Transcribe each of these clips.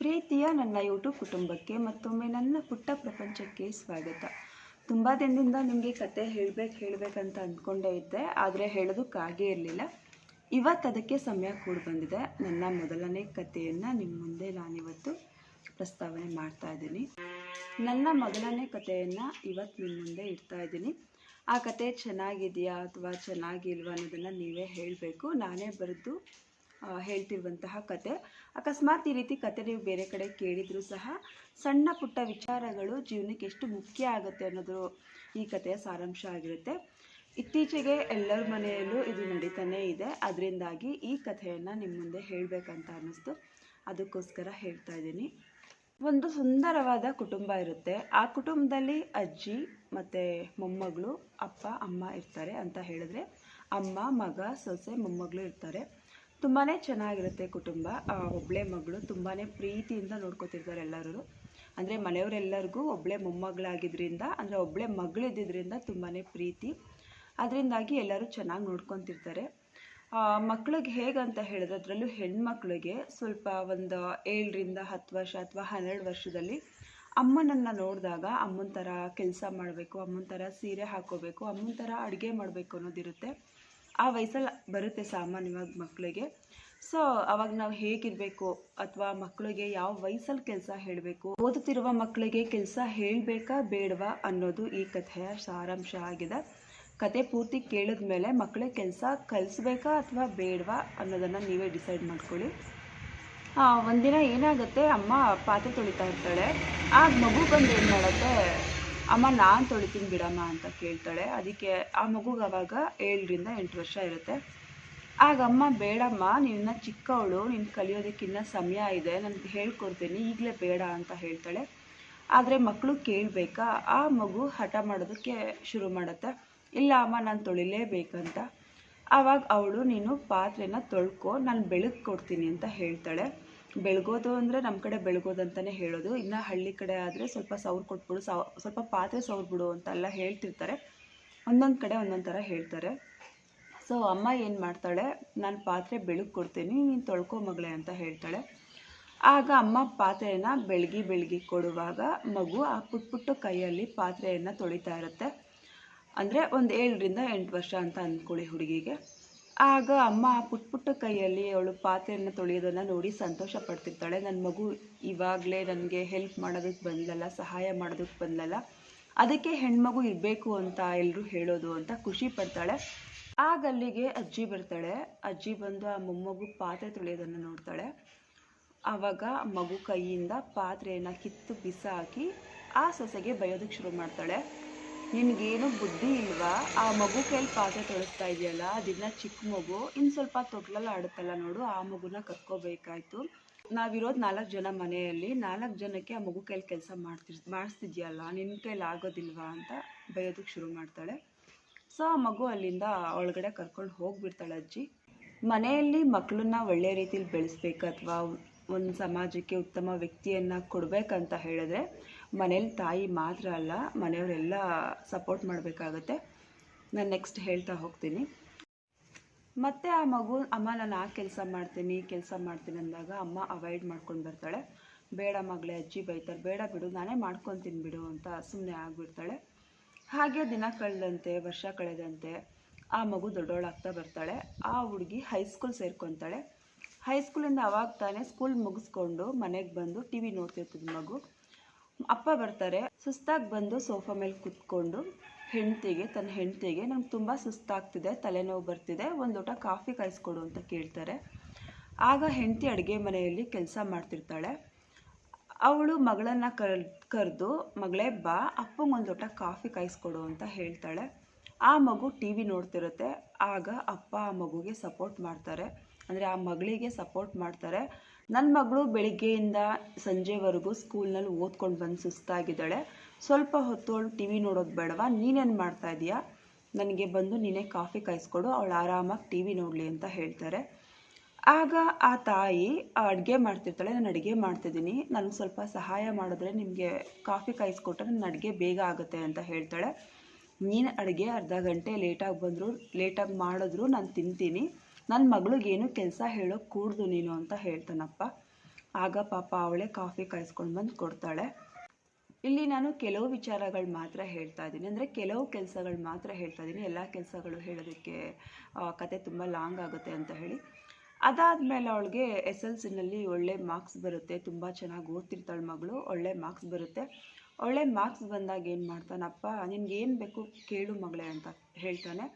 ಪ್ರೀತಿಯ ನನ್ನ ಯೂಟ್ಯೂಬ್ ಕುಟುಂಬಕ್ಕೆ ಮತ್ತೊಮ್ಮೆ ನನ್ನ ಪುಟ್ಟ ಪ್ರಪಂಚಕ್ಕೆ ಸ್ವಾಗತ. ತುಂಬ ದಿನದಿಂದ ನಿಮಗೆ ಕತೆ ಹೇಳಬೇಕು ಹೇಳಬೇಕಂತ ಅಂದ್ಕೊಂಡೇ ಇದ್ದೆ, ಆದರೆ ಹೇಳೋದಕ್ಕಾಗೇ ಇರಲಿಲ್ಲ. ಇವತ್ತು ಅದಕ್ಕೆ ಸಮಯ ಕೂಡ ಬಂದಿದೆ. ನನ್ನ ಮೊದಲನೇ ಕಥೆಯನ್ನು ನಿಮ್ಮ ಮುಂದೆ ನಾನಿವತ್ತು ಪ್ರಸ್ತಾವನೆ ಮಾಡ್ತಾ ಇದ್ದೀನಿ. ನನ್ನ ಮೊದಲನೇ ಕಥೆಯನ್ನು ಇವತ್ತು ನಿಮ್ಮ ಮುಂದೆ ಇಡ್ತಾ ಇದ್ದೀನಿ. ಆ ಕತೆ ಚೆನ್ನಾಗಿದೆಯಾ ಅಥವಾ ಚೆನ್ನಾಗಿಲ್ವಾ ಅನ್ನೋದನ್ನು ನೀವೇ ಹೇಳಬೇಕು. ನಾನೇ ಬರೆದು ಹೇಳ್ತಿರುವಂತಹ ಕತೆ. ಅಕಸ್ಮಾತ್ ಈ ರೀತಿ ಕತೆ ನೀವು ಬೇರೆ ಕಡೆ ಕೇಳಿದರೂ ಸಹ ಸಣ್ಣ ಪುಟ್ಟ ವಿಚಾರಗಳು ಜೀವನಕ್ಕೆ ಎಷ್ಟು ಮುಖ್ಯ ಆಗುತ್ತೆ ಅನ್ನೋದು ಈ ಕತೆಯ ಸಾರಾಂಶ ಆಗಿರುತ್ತೆ. ಇತ್ತೀಚೆಗೆ ಎಲ್ಲರ ಮನೆಯಲ್ಲೂ ಇದು ನಡೀತಾನೇ ಇದೆ. ಅದರಿಂದಾಗಿ ಈ ಕಥೆಯನ್ನು ನಿಮ್ಮ ಮುಂದೆ ಹೇಳಬೇಕಂತ ಅನ್ನಿಸ್ತು. ಅದಕ್ಕೋಸ್ಕರ ಹೇಳ್ತಾ ಇದ್ದೀನಿ. ಒಂದು ಸುಂದರವಾದ ಕುಟುಂಬ ಇರುತ್ತೆ. ಆ ಕುಟುಂಬದಲ್ಲಿ ಅಜ್ಜಿ ಮತ್ತು ಮೊಮ್ಮಗಳು, ಅಪ್ಪ, ಅಮ್ಮ ಇರ್ತಾರೆ ಅಂತ ಹೇಳಿದ್ರೆ ಅಮ್ಮ, ಮಗ, ಸೊಸೆ, ಮೊಮ್ಮಗಳು ಇರ್ತಾರೆ. ತುಂಬಾ ಚೆನ್ನಾಗಿರುತ್ತೆ ಕುಟುಂಬ. ಆ, ಒಬ್ಳೆ ಮಗಳು ತುಂಬಾ ಪ್ರೀತಿಯಿಂದ ನೋಡ್ಕೊತಿರ್ತಾರೆ ಎಲ್ಲರೂ ಅಂದರೆ ಮನೆಯವರೆಲ್ಲರಿಗೂ ಒಬ್ಳೆ ಮೊಮ್ಮಗಳಾಗಿದ್ದರಿಂದ ಅಂದರೆ ಒಬ್ಳೆ ಮಗಳಿದ್ದಿದ್ದರಿಂದ ತುಂಬಾ ಪ್ರೀತಿ. ಅದರಿಂದಾಗಿ ಎಲ್ಲರೂ ಚೆನ್ನಾಗಿ ನೋಡ್ಕೊತಿರ್ತಾರೆ. ಮಕ್ಳಿಗೆ ಹೇಗಂತ ಹೇಳಿದ್ರೆ ಅದರಲ್ಲೂ ಹೆಣ್ಮಕ್ಳಿಗೆ ಸ್ವಲ್ಪ ಒಂದು ಏಳರಿಂದ ಹತ್ತು ವರ್ಷ ಅಥವಾ ಹನ್ನೆರಡು ವರ್ಷದಲ್ಲಿ ಅಮ್ಮನನ್ನು ನೋಡಿದಾಗ ಅಮ್ಮನ ಥರ ಕೆಲಸ ಮಾಡಬೇಕು ಅಮ್ಮನ ಥರ ಸೀರೆ ಹಾಕೋಬೇಕು ಅಮ್ಮನ ಥರ ಅಡುಗೆ ಮಾಡಬೇಕು ಅನ್ನೋದಿರುತ್ತೆ. ಆ ವಯಸ್ಸಲ್ಲಿ ಬರುತ್ತೆ ಸಾಮಾನ್ಯವಾಗಿ ಮಕ್ಕಳಿಗೆ. ಸೊ ಅವಾಗ ನಾವು ಹೇಗಿರಬೇಕು ಅಥವಾ ಮಕ್ಕಳಿಗೆ ಯಾವ ವಯಸ್ಸಲ್ಲಿ ಕೆಲಸ ಹೇಳಬೇಕು? ಓದುತ್ತಿರುವ ಮಕ್ಕಳಿಗೆ ಕೆಲಸ ಹೇಳಬೇಕಾ ಬೇಡವಾ ಅನ್ನೋದು ಈ ಕಥೆಯ ಸಾರಾಂಶ ಆಗಿದೆ. ಕತೆ ಪೂರ್ತಿ ಕೇಳಿದ ಮೇಲೆ ಮಕ್ಕಳಿಗೆ ಕೆಲಸ ಕಲಿಸ್ಬೇಕಾ ಅಥವಾ ಬೇಡವಾ ಅನ್ನೋದನ್ನು ನೀವೇ ಡಿಸೈಡ್ ಮಾಡ್ಕೊಳ್ಳಿ. ಒಂದಿನ ಏನಾಗುತ್ತೆ? ಅಮ್ಮ ಪಾತ್ರೆ ತೊಳಿತಾ ಇರ್ತಾಳೆ. ಆಗ ಮಗು ಬಂದು ಏನು ಮಾಡುತ್ತೆ? ಅಮ್ಮ ನಾನು ತೊಳಿತೀನಿ ಬಿಡಮ್ಮ ಅಂತ ಕೇಳ್ತಾಳೆ. ಅದಕ್ಕೆ ಆ ಮಗುಗೆ ಅವಾಗ ಏಳರಿಂದ ಎಂಟು ವರ್ಷ ಇರುತ್ತೆ. ಆಗ ಅಮ್ಮ, ಬೇಡಮ್ಮ, ನಿನ್ನ ಚಿಕ್ಕವಳು, ನೀನು ಕಲಿಯೋದಕ್ಕಿನ್ನ ಸಮಯ ಇದೆ ನನಗೆ ಹೇಳ್ಕೊಡ್ತೀನಿ, ಈಗಲೇ ಬೇಡ ಅಂತ ಹೇಳ್ತಾಳೆ. ಆದರೆ ಮಕ್ಕಳು ಕೇಳಬೇಕಾ? ಆ ಮಗು ಹಠ ಮಾಡೋದಕ್ಕೆ ಶುರು ಮಾಡುತ್ತೆ. ಇಲ್ಲ ಅಮ್ಮ, ನಾನು ತೊಳಿಲೇಬೇಕಂತ. ಆವಾಗ ಅವಳು, ನೀನು ಪಾತ್ರೆನ ತೊಳ್ಕೊ, ನಾನು ಬೆಳಗ್ಗೆ ಕೊಡ್ತೀನಿ ಅಂತ ಹೇಳ್ತಾಳೆ. ಬೆಳಗೋದು ಅಂದರೆ ನಮ್ಮ ಕಡೆ ಬೆಳಗೋದು ಅಂತಲೇ ಹೇಳೋದು. ಇನ್ನು ಹಳ್ಳಿ ಕಡೆ ಆದರೆ ಸ್ವಲ್ಪ ಸೌರ್ ಕೊಟ್ಬಿಡು, ಸೌ, ಸ್ವಲ್ಪ ಪಾತ್ರೆ ಸೌರ್ಬಿಡು ಅಂತೆಲ್ಲ ಹೇಳ್ತಿರ್ತಾರೆ. ಒಂದೊಂದು ಕಡೆ ಒಂದೊಂದು ಥರ ಹೇಳ್ತಾರೆ. ಸೊ ಅಮ್ಮ ಏನು ಮಾಡ್ತಾಳೆ? ನಾನು ಪಾತ್ರೆ ಬೆಳಗ್ಗೆ ಕೊಡ್ತೀನಿ, ನೀನು ತೊಳ್ಕೊ ಮಗಳೆ ಅಂತ ಹೇಳ್ತಾಳೆ. ಆಗ ಅಮ್ಮ ಪಾತ್ರೆಯನ್ನು ಬೆಳಗಿ ಬೆಳಗಿ ಕೊಡುವಾಗ ಮಗು ಆ ಪುಟ್ ಪುಟ್ಟು ಕೈಯಲ್ಲಿ ಪಾತ್ರೆಯನ್ನು ತೊಳಿತಾ ಇರುತ್ತೆ. ಅಂದರೆ ಒಂದು ಏಳರಿಂದ ಎಂಟು ವರ್ಷ ಅಂತ ಅಂದ್ಕೊಳ್ಳಿ ಹುಡುಗಿಗೆ. ಆಗ ಅಮ್ಮ ಪುಟ್ ಪುಟ್ಟ ಕೈಯಲ್ಲಿ ಅವಳು ಪಾತ್ರೆಯನ್ನು ತೊಳೆಯೋದನ್ನು ನೋಡಿ ಸಂತೋಷ ಪಡ್ತಿರ್ತಾಳೆ. ನನ್ನ ಮಗು ಇವಾಗಲೇ ನನಗೆ ಹೆಲ್ಪ್ ಮಾಡೋದಕ್ಕೆ ಬಂದಲ್ಲ ಸಹಾಯ ಮಾಡೋದಕ್ಕೆ ಬಂದಲ್ಲ ಅದಕ್ಕೆ ಹೆಣ್ಮಗು ಇರಬೇಕು ಅಂತ ಎಲ್ಲರೂ ಹೇಳೋದು ಅಂತ ಖುಷಿ ಪಡ್ತಾಳೆ. ಆಗ ಅಲ್ಲಿಗೆ ಅಜ್ಜಿ ಬರ್ತಾಳೆ. ಅಜ್ಜಿ ಬಂದು ಆ ಮೊಮ್ಮಗು ಪಾತ್ರೆ ತೊಳೆಯೋದನ್ನು ನೋಡ್ತಾಳೆ. ಆವಾಗ ಮಗು ಕೈಯಿಂದ ಪಾತ್ರೆಯನ್ನು ಕಿತ್ತು ಬಿಸಾಕಿ ಆ ಸೊಸೆಗೆ ಬೈಯೋದಕ್ಕೆ ಶುರು ಮಾಡ್ತಾಳೆ. ನಿನಗೇನು ಬುದ್ಧಿ ಇಲ್ವಾ? ಆ ಮಗು ಕೈಲಿ ಪಾತ್ರೆ ತೊಳಸ್ತಾ ಇದೆಯಲ್ಲ, ಅದಿನ್ನ ಚಿಕ್ಕ ಮಗು ಇನ್ನು ಸ್ವಲ್ಪ ತೊಟ್ಲಲ್ಲಿ ಆಡುತ್ತಲ್ಲ ನೋಡು, ಆ ಮಗುನ ಕರ್ಕೋಬೇಕಾಯ್ತು. ನಾವಿರೋದು ನಾಲ್ಕು ಜನ ಮನೆಯಲ್ಲಿ, ನಾಲ್ಕು ಜನಕ್ಕೆ ಆ ಮಗು ಕೈಲಿ ಕೆಲಸ ಮಾಡ್ತಿರ್, ಮಾಡಿಸ್ತಿದ್ಯಲ್ಲ ನಿನ್ನ ಕೈಲಿ ಆಗೋದಿಲ್ವಾ ಅಂತ ಬೈಯೋದಕ್ಕೆ ಶುರು ಮಾಡ್ತಾಳೆ. ಸೊ, ಆ ಮಗು ಅಲ್ಲಿಂದ ಒಳಗಡೆ ಕರ್ಕೊಂಡು ಹೋಗ್ಬಿಡ್ತಾಳೆ ಅಜ್ಜಿ. ಮನೆಯಲ್ಲಿ ಮಕ್ಕಳನ್ನ ಒಳ್ಳೆ ರೀತಿಲಿ ಬೆಳೆಸ್ಬೇಕು ಅಥವಾ ಒಂದು ಸಮಾಜಕ್ಕೆ ಉತ್ತಮ ವ್ಯಕ್ತಿಯನ್ನು ಕೊಡಬೇಕಂತ ಹೇಳಿದ್ರೆ ಮನೇಲಿ ತಾಯಿ ಮಾತ್ರ ಅಲ್ಲ, ಮನೆಯವರೆಲ್ಲ ಸಪೋರ್ಟ್ ಮಾಡಬೇಕಾಗತ್ತೆ. ನಾನು ನೆಕ್ಸ್ಟ್ ಹೇಳ್ತಾ ಹೋಗ್ತೀನಿ. ಮತ್ತೆ ಆ ಮಗು, ಅಮ್ಮ, ನಾನು ಆ ಕೆಲಸ ಮಾಡ್ತೀನಿ ಕೆಲಸ ಮಾಡ್ತೀನಿ ಅಂದಾಗ ಅಮ್ಮ ಅವಾಯ್ಡ್ ಮಾಡ್ಕೊಂಡು ಬರ್ತಾಳೆ. ಬೇಡ ಮಗಳೇ, ಅಜ್ಜಿ ಬೈತಾರೆ, ಬೇಡ ಬಿಡು, ನಾನೇ ಮಾಡ್ಕೊತೀನಿ ಬಿಡು ಅಂತ ಸುಮ್ಮನೆ ಆಗಿಬಿಡ್ತಾಳೆ. ಹಾಗೆ ದಿನ ಕಳೆದಂತೆ, ವರ್ಷ ಕಳೆದಂತೆ ಆ ಮಗು ದೊಡ್ಡವಳಾಗ್ತಾ ಬರ್ತಾಳೆ. ಆ ಹುಡುಗಿ ಹೈಸ್ಕೂಲ್ ಸೇರ್ಕೊತಾಳೆ. ಹೈಸ್ಕೂಲಿಂದ ಅವಾಗ ತಾನೇ ಸ್ಕೂಲ್ ಮುಗಿಸ್ಕೊಂಡು ಮನೆಗೆ ಬಂದು ಟಿ ವಿ ನೋಡ್ತಿರ್ತದೆ ಮಗು. ಅಪ್ಪ ಬರ್ತಾರೆ. ಸುಸ್ತಾಗಿ ಬಂದು ಸೋಫಾ ಮೇಲೆ ಕುತ್ಕೊಂಡು ಹೆಂಡ್ತಿಗೆ ತನ್ನ ಹೆಂಡ್ತಿಗೆ ನಂಗೆ ತುಂಬ ಸುಸ್ತಾಗ್ತಿದೆ, ತಲೆನೋವು ಬರ್ತಿದೆ, ಒಂದು ಲೋಟ ಕಾಫಿ ಕಾಯಿಸ್ಕೊಡು ಅಂತ ಕೇಳ್ತಾರೆ. ಆಗ ಹೆಂಡ್ತಿ ಅಡುಗೆ ಮನೆಯಲ್ಲಿ ಕೆಲಸ ಮಾಡ್ತಿರ್ತಾಳೆ. ಅವಳು ಮಗಳನ್ನ ಕರ್, ಕರೆದು, ಮಗಳೇ, ಬಾ, ಅಪ್ಪಂಗೆ ಒಂದು ಲೋಟ ಕಾಫಿ ಕಾಯಿಸ್ಕೊಡು ಅಂತ ಹೇಳ್ತಾಳೆ. ಆ ಮಗು ಟಿ ವಿ ನೋಡ್ತಿರುತ್ತೆ. ಆಗ ಅಪ್ಪ ಆ ಮಗುಗೆ ಸಪೋರ್ಟ್ ಮಾಡ್ತಾರೆ. ಅಂದರೆ ಆ ಮಗಳಿಗೆ ಸಪೋರ್ಟ್ ಮಾಡ್ತಾರೆ. ನನ್ನ ಮಗಳು ಬೆಳಿಗ್ಗೆಯಿಂದ ಸಂಜೆವರೆಗೂ ಸ್ಕೂಲ್ನಲ್ಲಿ ಓದ್ಕೊಂಡು ಬಂದು ಸುಸ್ತಾಗಿದ್ದಾಳೆ. ಸ್ವಲ್ಪ ಹೊತ್ತು ಟಿ ವಿ ನೋಡೋದು ಬೇಡವಾ? ನೀನೇನು ಮಾಡ್ತಾ ಇದೀಯಾ? ನನಗೆ ಬಂದು ನೀನೇ ಕಾಫಿ ಕಾಯಿಸ್ಕೊಡು, ಅವಳು ಆರಾಮಾಗಿ ಟಿ ವಿ ನೋಡಲಿ ಅಂತ ಹೇಳ್ತಾರೆ. ಆಗ ಆ ತಾಯಿ ಅಡುಗೆ ಮಾಡ್ತಿರ್ತಾಳೆ, ನಾನು ಅಡುಗೆ ಮಾಡ್ತಿದ್ದೀನಿ. ನನಗೆ ಸ್ವಲ್ಪ ಸಹಾಯ ಮಾಡಿದ್ರೆ ನಿಮಗೆ ಕಾಫಿ ಕಾಯಿಸ್ಕೊಟ್ರೆ ನನ್ನ ಅಡುಗೆ ಬೇಗ ಆಗುತ್ತೆ ಅಂತ ಹೇಳ್ತಾಳೆ. ನೀನು ಅಡುಗೆ ಅರ್ಧ ಗಂಟೆ ಲೇಟಾಗಿ ಬಂದರೂ, ಲೇಟಾಗಿ ಮಾಡಿದ್ರು ನಾನು ತಿಂತೀನಿ. ನನ್ನ ಮಗಳಿಗೇನು ಕೆಲಸ ಹೇಳೋಕೆ ಕೂಡ್ದು ನೀನು ಅಂತ ಹೇಳ್ತಾನಪ್ಪ. ಆಗ ಪಾಪ ಅವಳೇ ಕಾಫಿ ಕಾಯಿಸ್ಕೊಂಡು ಬಂದು ಕೊಡ್ತಾಳೆ. ಇಲ್ಲಿ ನಾನು ಕೆಲವು ವಿಚಾರಗಳು ಮಾತ್ರ ಹೇಳ್ತಾ ಇದ್ದೀನಿ. ಅಂದರೆ ಕೆಲವು ಕೆಲಸಗಳು ಮಾತ್ರ ಹೇಳ್ತಾ ಇದ್ದೀನಿ. ಎಲ್ಲ ಕೆಲಸಗಳು ಹೇಳೋದಕ್ಕೆ ಕತೆ ತುಂಬ ಲಾಂಗ್ ಆಗುತ್ತೆ ಅಂತ ಹೇಳಿ. ಅದಾದಮೇಲೆ ಅವಳಿಗೆ ಎಸ್ ಎಲ್ ಸಿನಲ್ಲಿ ಒಳ್ಳೆ ಮಾರ್ಕ್ಸ್ ಬರುತ್ತೆ. ತುಂಬ ಚೆನ್ನಾಗಿ ಓದ್ತಿರ್ತಾಳೆ ಮಗಳು. ಒಳ್ಳೆ ಮಾರ್ಕ್ಸ್ ಬರುತ್ತೆ. ಒಳ್ಳೆ ಮಾರ್ಕ್ಸ್ ಬಂದಾಗ ಏನು ಮಾಡ್ತಾನಪ್ಪ, ನಿನಗೇನು ಬೇಕು ಕೇಳು ಮಗಳೇ ಅಂತ ಹೇಳ್ತಾನೆ.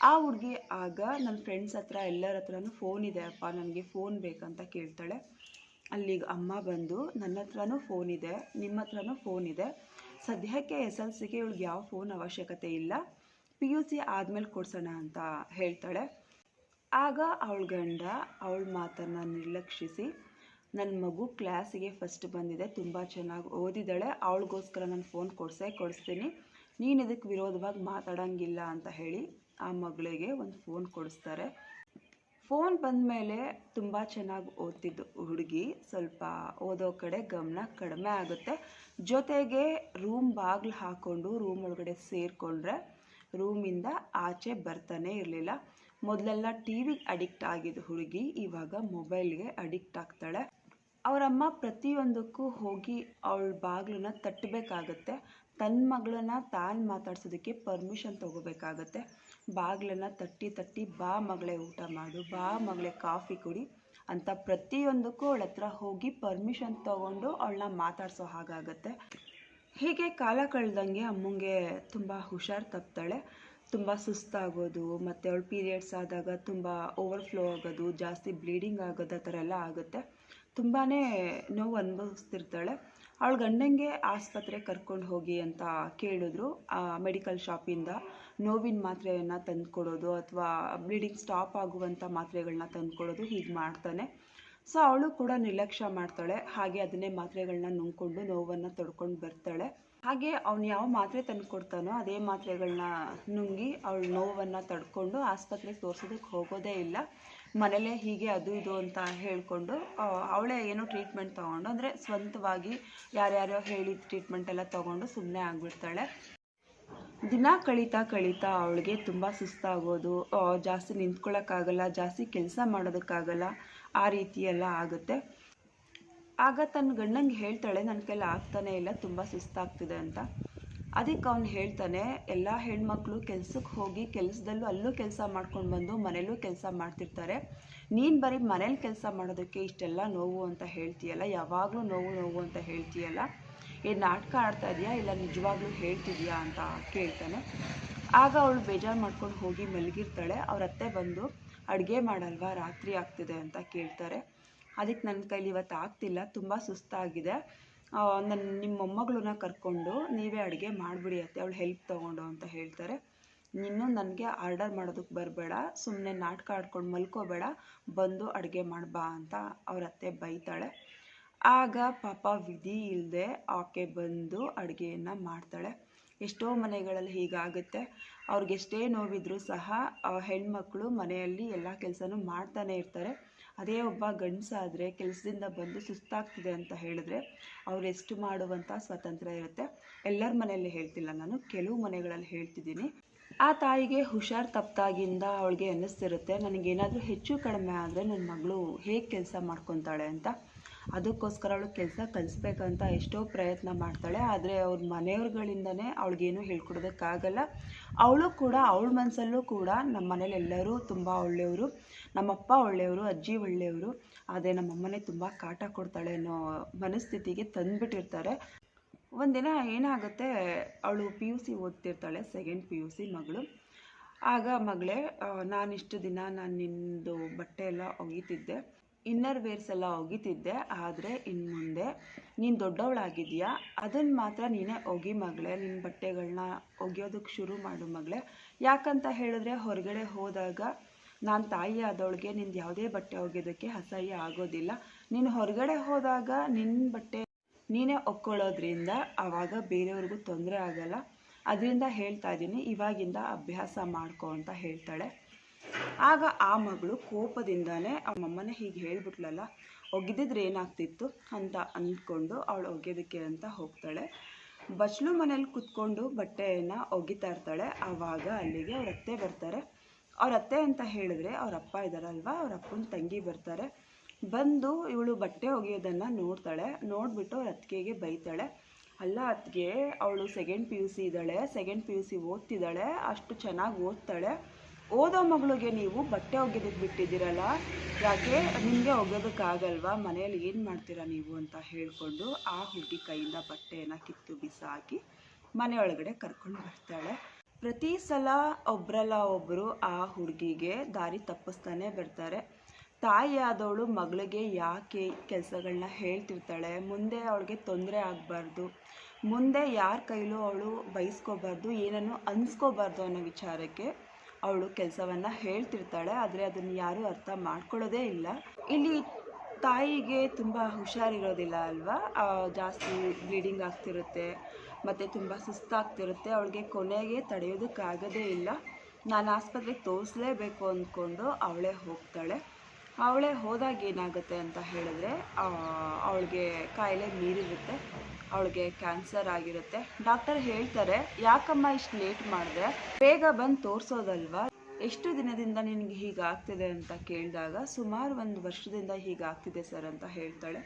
ಆ ಹುಡುಗಿ ಆಗ ನನ್ನ ಫ್ರೆಂಡ್ಸ್ ಹತ್ರ ಎಲ್ಲರ ಹತ್ರನೂ ಫೋನ್ ಇದೆ, ಅಪ್ಪ, ನನಗೆ ಫೋನ್ ಬೇಕಂತ ಕೇಳ್ತಾಳೆ. ಅಲ್ಲಿಗೆ ಅಮ್ಮ ಬಂದು, ನನ್ನ ಹತ್ರನೂ ಫೋನ್ ಇದೆ, ನಿಮ್ಮ ಹತ್ರನೂ ಫೋನ್ ಇದೆ. ಸದ್ಯಕ್ಕೆ ಎಸ್ ಎಲ್ ಸಿಗೆ ಇವಳಿಗೆ ಯಾವ ಫೋನ್ ಅವಶ್ಯಕತೆ ಇಲ್ಲ. ಪಿ ಯು ಸಿ ಆದಮೇಲೆ ಕೊಡ್ಸೋಣ ಅಂತ ಹೇಳ್ತಾಳೆ. ಆಗ ಅವಳ ಗಂಡ ಅವಳ ಮಾತನ್ನು ನಿರ್ಲಕ್ಷಿಸಿ ನನ್ನ ಮಗು ಕ್ಲಾಸಿಗೆ ಫಸ್ಟ್ ಬಂದಿದೆ, ತುಂಬ ಚೆನ್ನಾಗಿ ಓದಿದ್ದಾಳೆ ಅವಳಿಗೋಸ್ಕರ ನಾನು ಫೋನ್ ಕೊಡಿಸೇ, ಕೊಡಿಸ್ತೀನಿ. ನೀನು ಇದಕ್ಕೆ ವಿರೋಧವಾಗಿ ಮಾತಾಡೋಂಗಿಲ್ಲ ಅಂತ ಹೇಳಿ ಆ ಮಗಳಿಗೆ ಒಂದು ಫೋನ್ ಕೊಡಿಸ್ತಾರೆ. ಫೋನ್ ಬಂದ ಮೇಲೆ ತುಂಬ ಚೆನ್ನಾಗಿ ಓದ್ತಿದ್ದು ಹುಡುಗಿ. ಸ್ವಲ್ಪ ಓದೋ ಕಡೆ ಗಮನ ಕಡಿಮೆ ಆಗುತ್ತೆ. ಜೊತೆಗೆ ರೂಮ್ ಬಾಗಿಲು ಹಾಕ್ಕೊಂಡು ರೂಮ್ ಒಳಗಡೆ ಸೇರಿಕೊಂಡ್ರೆ ರೂಮಿಂದ ಆಚೆ ಬರ್ತಾನೆ ಇರಲಿಲ್ಲ. ಮೊದಲೆಲ್ಲ ಟಿ ವಿಗೆ ಅಡಿಕ್ಟ್ ಆಗಿದ್ದು ಹುಡುಗಿ ಇವಾಗ ಮೊಬೈಲ್ಗೆ ಅಡಿಕ್ಟ್ ಆಗ್ತಾಳೆ. ಅವರಮ್ಮ ಪ್ರತಿಯೊಂದಕ್ಕೂ ಹೋಗಿ ಅವಳ ಬಾಗಿಲನ್ನ ತಟ್ಟಬೇಕಾಗತ್ತೆ. ತನ್ನ ಮಗಳನ್ನ ತಾನು ಮಾತಾಡ್ಸೋದಕ್ಕೆ ಪರ್ಮಿಷನ್ ತೊಗೋಬೇಕಾಗತ್ತೆ. ಬಾಗಿಲನ್ನ ತಟ್ಟಿ ತಟ್ಟಿ, ಬಾ ಮಗಳೇ, ಊಟ ಮಾಡು, ಬಾ ಮಗಳೇ, ಕಾಫಿ ಕುಡಿ ಅಂತ ಪ್ರತಿಯೊಂದಕ್ಕೂ ಅವಳ ಹತ್ರ ಹೋಗಿ ಪರ್ಮಿಷನ್ ತಗೊಂಡು ಅವಳನ್ನ ಮಾತಾಡ್ಸೋ ಹಾಗಾಗತ್ತೆ. ಹೀಗೆ ಕಾಲ ಕಳೆದಂಗೆ ಅಮ್ಮಂಗೆ ತುಂಬ ಹುಷಾರು ತಪ್ತಾಳೆ. ತುಂಬ ಸುಸ್ತಾಗೋದು, ಮತ್ತು ಅವಳು ಪೀರಿಯಡ್ಸ್ ಆದಾಗ ತುಂಬ ಓವರ್ಫ್ಲೋ ಆಗೋದು, ಜಾಸ್ತಿ ಬ್ಲೀಡಿಂಗ್ ಆಗೋದು ಆ ಥರ ಎಲ್ಲ ಆಗುತ್ತೆ. ತುಂಬಾ ನೋವು ಅನುಭವಿಸ್ತಿರ್ತಾಳೆ. ಅವಳ ಗಂಡನಿಗೆ ಆಸ್ಪತ್ರೆ ಕರ್ಕೊಂಡು ಹೋಗಿ ಅಂತ ಕೇಳಿದ್ರು. ಮೆಡಿಕಲ್ ಶಾಪಿಂದ ನೋವಿನ ಮಾತ್ರೆಯನ್ನು ತಂದುಕೊಡೋದು ಅಥವಾ ಬ್ಲೀಡಿಂಗ್ ಸ್ಟಾಪ್ ಆಗುವಂಥ ಮಾತ್ರೆಗಳನ್ನ ತಂದುಕೊಡೋದು ಹೀಗೆ ಮಾಡ್ತಾನೆ. ಸೊ ಅವಳು ಕೂಡ ನಿರ್ಲಕ್ಷ್ಯ ಮಾಡ್ತಾಳೆ. ಹಾಗೆ ಅದನ್ನೇ ಮಾತ್ರೆಗಳನ್ನ ನುಂಗ್ಕೊಂಡು ನೋವನ್ನು ತಡ್ಕೊಂಡು ಬರ್ತಾಳೆ. ಹಾಗೆ ಅವನು ಯಾವ ಮಾತ್ರೆ ತಂದು ಕೊಡ್ತಾನೋ ಅದೇ ಮಾತ್ರೆಗಳನ್ನ ನುಂಗಿ ಅವಳು ನೋವನ್ನು ತಡ್ಕೊಂಡು ಆಸ್ಪತ್ರೆಗೆ ತೋರಿಸೋದಕ್ಕೆ ಹೋಗೋದೇ ಇಲ್ಲ. ಮನೇಲೇ ಹೀಗೆ ಅದು ಇದು ಅಂತ ಹೇಳಿಕೊಂಡು ಅವಳೇ ಏನೋ ಟ್ರೀಟ್ಮೆಂಟ್ ತೊಗೊಂಡು, ಅಂದರೆ ಸ್ವಂತವಾಗಿ ಯಾರ್ಯಾರೋ ಹೇಳಿದ ಟ್ರೀಟ್ಮೆಂಟ್ ಎಲ್ಲ ತೊಗೊಂಡು ಸುಮ್ಮನೆ ಆಗಿಬಿಡ್ತಾಳೆ. ದಿನ ಕಳೀತಾ ಕಳೀತಾ ಅವಳಿಗೆ ತುಂಬ ಸುಸ್ತಾಗೋದು ಜಾಸ್ತಿ ನಿಂತ್ಕೊಳ್ಳೋಕ್ಕಾಗಲ್ಲ ಜಾಸ್ತಿ ಕೆಲಸ ಮಾಡೋದಕ್ಕಾಗಲ್ಲ, ಆ ರೀತಿ ಎಲ್ಲ ಆಗುತ್ತೆ. ಆಗ ತನ್ನ ಗಂಡಂಗೆ ಹೇಳ್ತಾಳೆ ನನ್ನ ಕೈಲಿ ಆಗ್ತಾನೇ ಇಲ್ಲ, ತುಂಬ ಸುಸ್ತಾಗ್ತಿದೆ ಅಂತ. ಅದಕ್ಕೆ ಅವ್ನು ಹೇಳ್ತಾನೆ, ಎಲ್ಲ ಹೆಣ್ಮಕ್ಳು ಕೆಲ್ಸಕ್ಕೆ ಹೋಗಿ ಕೆಲಸದಲ್ಲೂ ಅಲ್ಲೂ ಕೆಲಸ ಮಾಡ್ಕೊಂಡು ಬಂದು ಮನೆಯಲ್ಲೂ ಕೆಲಸ ಮಾಡ್ತಿರ್ತಾರೆ. ನೀನು ಬರೀ ಮನೇಲಿ ಕೆಲಸ ಮಾಡೋದಕ್ಕೆ ಇಷ್ಟೆಲ್ಲ ನೋವು ಅಂತ ಹೇಳ್ತೀಯಲ್ಲ, ಯಾವಾಗಲೂ ನೋವು ನೋವು ಅಂತ ಹೇಳ್ತೀಯಲ್ಲ? ಏನು ನಾಟಕ ಆಡ್ತಾ ಇದೆಯಾ ಇಲ್ಲ ನಿಜವಾಗ್ಲೂ ಹೇಳ್ತಿದ್ಯಾ ಅಂತ ಕೇಳ್ತಾನೆ. ಆಗ ಅವಳು ಬೇಜಾರು ಮಾಡ್ಕೊಂಡು ಹೋಗಿ ಮಲಗಿರ್ತಾಳೆ. ಅವ್ರ ಅತ್ತೆ ಬಂದು, ಅಡುಗೆ ಮಾಡಲ್ವಾ? ರಾತ್ರಿ ಆಗ್ತಿದೆ ಅಂತ ಕೇಳ್ತಾರೆ. ಅದಕ್ಕೆ ನನ್ನ ಕೈಲಿ ಇವತ್ತು ಆಗ್ತಿಲ್ಲ, ತುಂಬ ಸುಸ್ತಾಗಿದೆ. ನನ್ನ ನಿಮ್ಮ ಮೊಮ್ಮಗಳನ್ನ ಕರ್ಕೊಂಡು ನೀವೇ ಅಡುಗೆ ಮಾಡಿಬಿಡಿ ಅತ್ತೆ, ಅವಳು ಹೆಲ್ಪ್ ತೊಗೊಂಡು ಅಂತ ಹೇಳ್ತಾರೆ. ನೀನು ನನಗೆ ಆರ್ಡರ್ ಮಾಡೋದಕ್ಕೆ ಬರಬೇಡ ಸುಮ್ಮನೆ ನಾಟಕ ಆಡ್ಕೊಂಡು ಮಲ್ಕೋಬೇಡ, ಬಂದು ಅಡುಗೆ ಮಾಡಬಾ ಅಂತ ಅವ್ರ ಅತ್ತೆ ಬೈತಾಳೆ. ಆಗ ಪಾಪ ವಿಧಿ ಇಲ್ಲದೆ ಆಕೆ ಬಂದು ಅಡುಗೆಯನ್ನು ಮಾಡ್ತಾಳೆ. ಎಷ್ಟೋ ಮನೆಗಳಲ್ಲಿ ಹೀಗಾಗುತ್ತೆ. ಅವ್ರಿಗೆಷ್ಟೇ ನೋವಿದ್ರೂ ಸಹ ಹೆಣ್ಮಕ್ಳು ಮನೆಯಲ್ಲಿ ಎಲ್ಲ ಕೆಲಸನೂ ಮಾಡ್ತಾನೆ ಇರ್ತಾರೆ. ಅದೇ ಒಬ್ಬ ಗಂಡಸಾದರೆ ಕೆಲಸದಿಂದ ಬಂದು ಸುಸ್ತಾಗ್ತಿದೆ ಅಂತ ಹೇಳಿದ್ರೆ ಅವ್ರು ಎಷ್ಟು ಮಾಡುವಂಥ ಸ್ವಾತಂತ್ರ್ಯ ಇರುತ್ತೆ. ಎಲ್ಲರ ಮನೆಯಲ್ಲಿ ಹೇಳ್ತಿಲ್ಲ ನಾನು, ಕೆಲವು ಮನೆಗಳಲ್ಲಿ ಹೇಳ್ತಿದ್ದೀನಿ. ಆ ತಾಯಿಗೆ ಹುಷಾರ್ ತಪ್ಪಾಗಿಂದ ಅವಳಿಗೆ ಅನ್ನಿಸ್ತಿರುತ್ತೆ. ನನಗೇನಾದರೂ ಹೆಚ್ಚು ಕಡಿಮೆ ಆದರೆ ನನ್ನ ಮಗಳು ಹೇಗೆ ಕೆಲಸ ಮಾಡ್ಕೊತಾಳೆ ಅಂತ ಅದಕ್ಕೋಸ್ಕರ ಅವಳು ಕೆಲಸ ಕಲಿಸ್ಬೇಕಂತ ಎಷ್ಟೋ ಪ್ರಯತ್ನ ಮಾಡ್ತಾಳೆ, ಆದರೆ ಅವ್ರ ಮನೆಯವ್ರುಗಳಿಂದನೇ ಅವಳಿಗೇನು ಹೇಳ್ಕೊಡೋದಕ್ಕಾಗಲ್ಲ. ಅವಳು ಕೂಡ, ಅವಳ ಮನಸ್ಸಲ್ಲೂ ಕೂಡ ನಮ್ಮ ಮನೇಲಿ ಎಲ್ಲರೂ ತುಂಬ ಒಳ್ಳೆಯವರು. ನಮ್ಮಪ್ಪ ಒಳ್ಳೆಯವರು, ಅಜ್ಜಿ ಒಳ್ಳೆಯವರು, ಆದರೆ ನಮ್ಮಮ್ಮನೇ ತುಂಬ ಕಾಟ ಕೊಡ್ತಾಳೆ ಅನ್ನೋ ಮನಸ್ಥಿತಿಗೆ ತಂದುಬಿಟ್ಟಿರ್ತಾರೆ. ಒಂದಿನ ಏನಾಗುತ್ತೆ, ಅವಳು ಪಿ ಯು ಸಿ ಓದ್ತಿರ್ತಾಳೆ ಸೆಕೆಂಡ್ ಪಿ ಯು ಸಿ ಮಗಳು. ಆಗ ಮಗಳೇ ನಾನಿಷ್ಟು ದಿನ ನಾನು ನಿಂದು ಬಟ್ಟೆ ಎಲ್ಲ ಒಗಿತಿದ್ದೆ. ಇನ್ನರ್ ವೇರ್ಸ್ ಎಲ್ಲ ಒಗಿತಿದ್ದೆ, ಆದರೆ ಇನ್ನು ಮುಂದೆ ನೀನು ದೊಡ್ಡವಳಾಗಿದೆಯಾ ಅದನ್ನು ಮಾತ್ರ ನೀನೇ ಒಗಿ ಮಗಳೇ ನಿನ್ನ ಬಟ್ಟೆಗಳನ್ನ ಒಗೆಯೋದಕ್ಕೆ ಶುರು ಮಾಡು ಮಗಳೇ. ಯಾಕಂತ ಹೇಳಿದ್ರೆ ಹೊರಗಡೆ ಹೋದಾಗ ನಾನು ತಾಯಿ ಆದವಳಿಗೆ ನಿಂದು ಯಾವುದೇ ಬಟ್ಟೆ ಒಗೆಯೋದಕ್ಕೆ ಅಸಹ್ಯ ಆಗೋದಿಲ್ಲ. ನೀನು ಹೊರಗಡೆ ಹೋದಾಗ ನಿನ್ನ ಬಟ್ಟೆ ನೀನೇ ಒಕ್ಕೊಳ್ಳೋದ್ರಿಂದ ಆವಾಗ ಬೇರೆಯವ್ರಿಗೂ ತೊಂದರೆ ಆಗಲ್ಲ. ಅದರಿಂದ ಹೇಳ್ತಾ ಇದ್ದೀನಿ, ಇವಾಗಿಂದ ಅಭ್ಯಾಸ ಮಾಡ್ಕೋ ಅಂತ ಹೇಳ್ತಾಳೆ. ಆಗ ಆ ಮಗಳು ಕೋಪದಿಂದಲೇ ಅಮ್ಮಮ್ಮನೇ ಹೀಗೆ ಹೇಳ್ಬಿಟ್ಲಲ್ಲ ಒಗೆದಿದ್ರೆ ಏನಾಗ್ತಿತ್ತು? ಅಂತ ಅಂದ್ಕೊಂಡು ಅವಳು ಒಗೆಯೋದಕ್ಕೆ ಅಂತ ಹೋಗ್ತಾಳೆ. ಬಚ್ಲು ಮನೇಲಿ ಕುತ್ಕೊಂಡು ಬಟ್ಟೆಯನ್ನು ಒಗಿತಾ ಇರ್ತಾಳೆ. ಆವಾಗ ಅಲ್ಲಿಗೆ ಅವ್ರ ಅತ್ತೆ ಬರ್ತಾರೆ. ಅವ್ರ ಅತ್ತೆ ಅಂತ ಹೇಳಿದ್ರೆ ಅವ್ರ ಅಪ್ಪ ಇದ್ದಾರಲ್ವ ಅವ್ರ ಅಪ್ಪನ ತಂಗಿ ಬರ್ತಾರೆ. ಬಂದು ಇವಳು ಬಟ್ಟೆ ಒಗೆಯೋದನ್ನು ನೋಡ್ತಾಳೆ. ನೋಡಿಬಿಟ್ಟು ಅತ್ತಿಗೆಗೆ ಬೈತಾಳೆ. ಅಲ್ಲ ಅತ್ತಿಗೆ, ಅವಳು ಸೆಕೆಂಡ್ ಪಿ ಯು ಸಿ ಇದ್ದಾಳೆ. ಸೆಕೆಂಡ್ ಪಿ ಯು ಸಿ ಓದ್ತಿದ್ದಾಳೆ. ಅಷ್ಟು ಚೆನ್ನಾಗಿ ಓದ್ತಾಳೆ. ಓದೋ ಮಗಳಿಗೆ ನೀವು ಬಟ್ಟೆ ಒಗೆಯೋದಕ್ಕೆ ಬಿಟ್ಟಿದ್ದೀರಲ್ಲ, ಯಾಕೆ? ನಿಮಗೆ ಒಗೆಯೋದಕ್ಕಾಗಲ್ವಾ ಮನೆಯಲ್ಲಿ ಏನು ಮಾಡ್ತೀರಾ ನೀವು ಅಂತ ಹೇಳಿಕೊಂಡು ಆ ಹುಡುಗಿ ಕೈಯಿಂದ ಬಟ್ಟೆಯನ್ನು ಕಿತ್ತು ಬಿಸಾಕಿ ಮನೆಯೊಳಗಡೆ ಕರ್ಕೊಂಡು ಬರ್ತಾಳೆ. ಪ್ರತಿ ಸಲ ಒಬ್ಬರಲ್ಲ ಒಬ್ಬರು ಆ ಹುಡುಗಿಗೆ ದಾರಿ ತಪ್ಪಿಸ್ತಾನೆ ಬರ್ತಾರೆ. ತಾಯಿ ಆದವಳು ಮಗಳಿಗೆ ಯಾಕೆ ಕೆಲಸಗಳನ್ನ ಹೇಳ್ತಿರ್ತಾಳೆ? ಮುಂದೆ ಅವಳಿಗೆ ತೊಂದರೆ ಆಗಬಾರ್ದು. ಮುಂದೆ ಯಾರ ಕೈಲೂ ಅವಳು ಬೈಸ್ಕೋಬಾರ್ದು, ಏನನ್ನು ಅನ್ಸ್ಕೋಬಾರ್ದು ಅನ್ನೋ ವಿಚಾರಕ್ಕೆ ಅವಳು ಕೆಲಸವನ್ನು ಹೇಳ್ತಿರ್ತಾಳೆ, ಆದರೆ ಅದನ್ನು ಯಾರೂ ಅರ್ಥ ಮಾಡ್ಕೊಳ್ಳೋದೇ ಇಲ್ಲ. ಇಲ್ಲಿ ತಾಯಿಗೆ ತುಂಬ ಹುಷಾರಿರೋದಿಲ್ಲ ಅಲ್ವಾ? ಜಾಸ್ತಿ ಬ್ಲೀಡಿಂಗ್ ಆಗ್ತಿರುತ್ತೆ, ಮತ್ತು ತುಂಬ ಸುಸ್ತಾಗ್ತಿರುತ್ತೆ, ಅವಳಿಗೆ ಕೊನೆಗೆ ತಡೆಯೋದಕ್ಕಾಗೋದೇ ಇಲ್ಲ. ನಾನು ಆಸ್ಪತ್ರೆಗೆ ತೋರಿಸಲೇಬೇಕು ಅಂದ್ಕೊಂಡು ಅವಳೇ ಹೋಗ್ತಾಳೆ. ಅವಳೇ ಹೋದಾಗ ಏನಾಗುತ್ತೆ ಅಂತ ಹೇಳಿದ್ರೆ ಅವಳಿಗೆ ಕಾಯಿಲೆ ಮೀರಿರುತ್ತೆ. ಅವಳಿಗೆ ಕ್ಯಾನ್ಸರ್ ಆಗಿರುತ್ತೆ. ಡಾಕ್ಟರ್ ಹೇಳ್ತಾರೆ, ಯಾಕಮ್ಮ ಇಷ್ಟು ಲೇಟ್ ಮಾಡಿದೆ? ಬೇಗ ಬಂದು ತೋರಿಸೋದಲ್ವಾ? ಎಷ್ಟು ದಿನದಿಂದ ನಿನಗೆ ಹೀಗಾಗ್ತಿದೆ ಅಂತ ಕೇಳಿದಾಗ, ಸುಮಾರು ಒಂದು ವರ್ಷದಿಂದ ಹೀಗಾಗ್ತಿದೆ ಸರ್ ಅಂತ ಹೇಳ್ತಾಳೆ.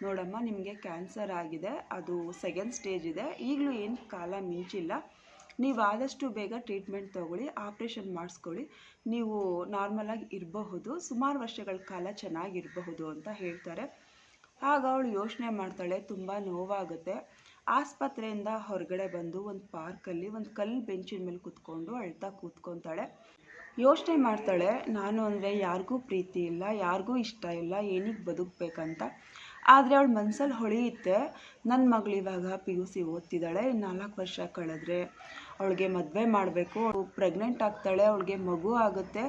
ನೋಡಮ್ಮ, ನಿಮಗೆ ಕ್ಯಾನ್ಸರ್ ಆಗಿದೆ. ಅದು ಸೆಕೆಂಡ್ ಸ್ಟೇಜ್ ಇದೆ. ಈಗಲೂ ಏನು ಕಾಲ ಮಿಂಚಿಲ್ಲ. ನೀವು ಆದಷ್ಟು ಬೇಗ ಟ್ರೀಟ್ಮೆಂಟ್ ತೊಗೊಳ್ಳಿ ಆಪ್ರೇಷನ್ ಮಾಡಿಸ್ಕೊಳ್ಳಿ. ನೀವು ನಾರ್ಮಲಾಗಿ ಇರಬಹುದು. ಸುಮಾರು ವರ್ಷಗಳ ಕಾಲ ಚೆನ್ನಾಗಿರಬಹುದು ಅಂತ ಹೇಳ್ತಾರೆ. ಆಗ ಅವಳು ಯೋಚನೆ ಮಾಡ್ತಾಳೆ, ತುಂಬ ನೋವಾಗುತ್ತೆ. ಆಸ್ಪತ್ರೆಯಿಂದ ಹೊರಗಡೆ ಬಂದು ಒಂದು ಪಾರ್ಕಲ್ಲಿ ಒಂದು ಕಲ್ಲು ಬೆಂಚಿನ ಮೇಲೆ ಕೂತ್ಕೊಂಡು ಅಳ್ತಾ ಕೂತ್ಕೊತಾಳೆ. ಯೋಚನೆ ಮಾಡ್ತಾಳೆ, ನಾನು ಅಂದರೆ ಯಾರಿಗೂ ಪ್ರೀತಿ ಇಲ್ಲ, ಯಾರಿಗೂ ಇಷ್ಟ ಇಲ್ಲ, ಏನಿಗೆ ಬದುಕಬೇಕಂತ. ಆದರೆ ಅವಳು ಮನಸ್ಸಲ್ಲಿ ಹೊಳೆಯುತ್ತೆ. ನನ್ನ ಮಗಳು ಇವಾಗ ಪಿ ಯು ಸಿ ಓದ್ತಿದ್ದಾಳೆ, ನಾಲ್ಕು ವರ್ಷ ಕಳೆದ್ರೆ. ಅವಳಿಗೆ ಮದುವೆ ಮಾಡಬೇಕು. ಪ್ರೆಗ್ನೆಂಟ್ ಆಗ್ತಾಳೆ, ಅವಳಿಗೆ ಮಗು ಆಗುತ್ತೆ.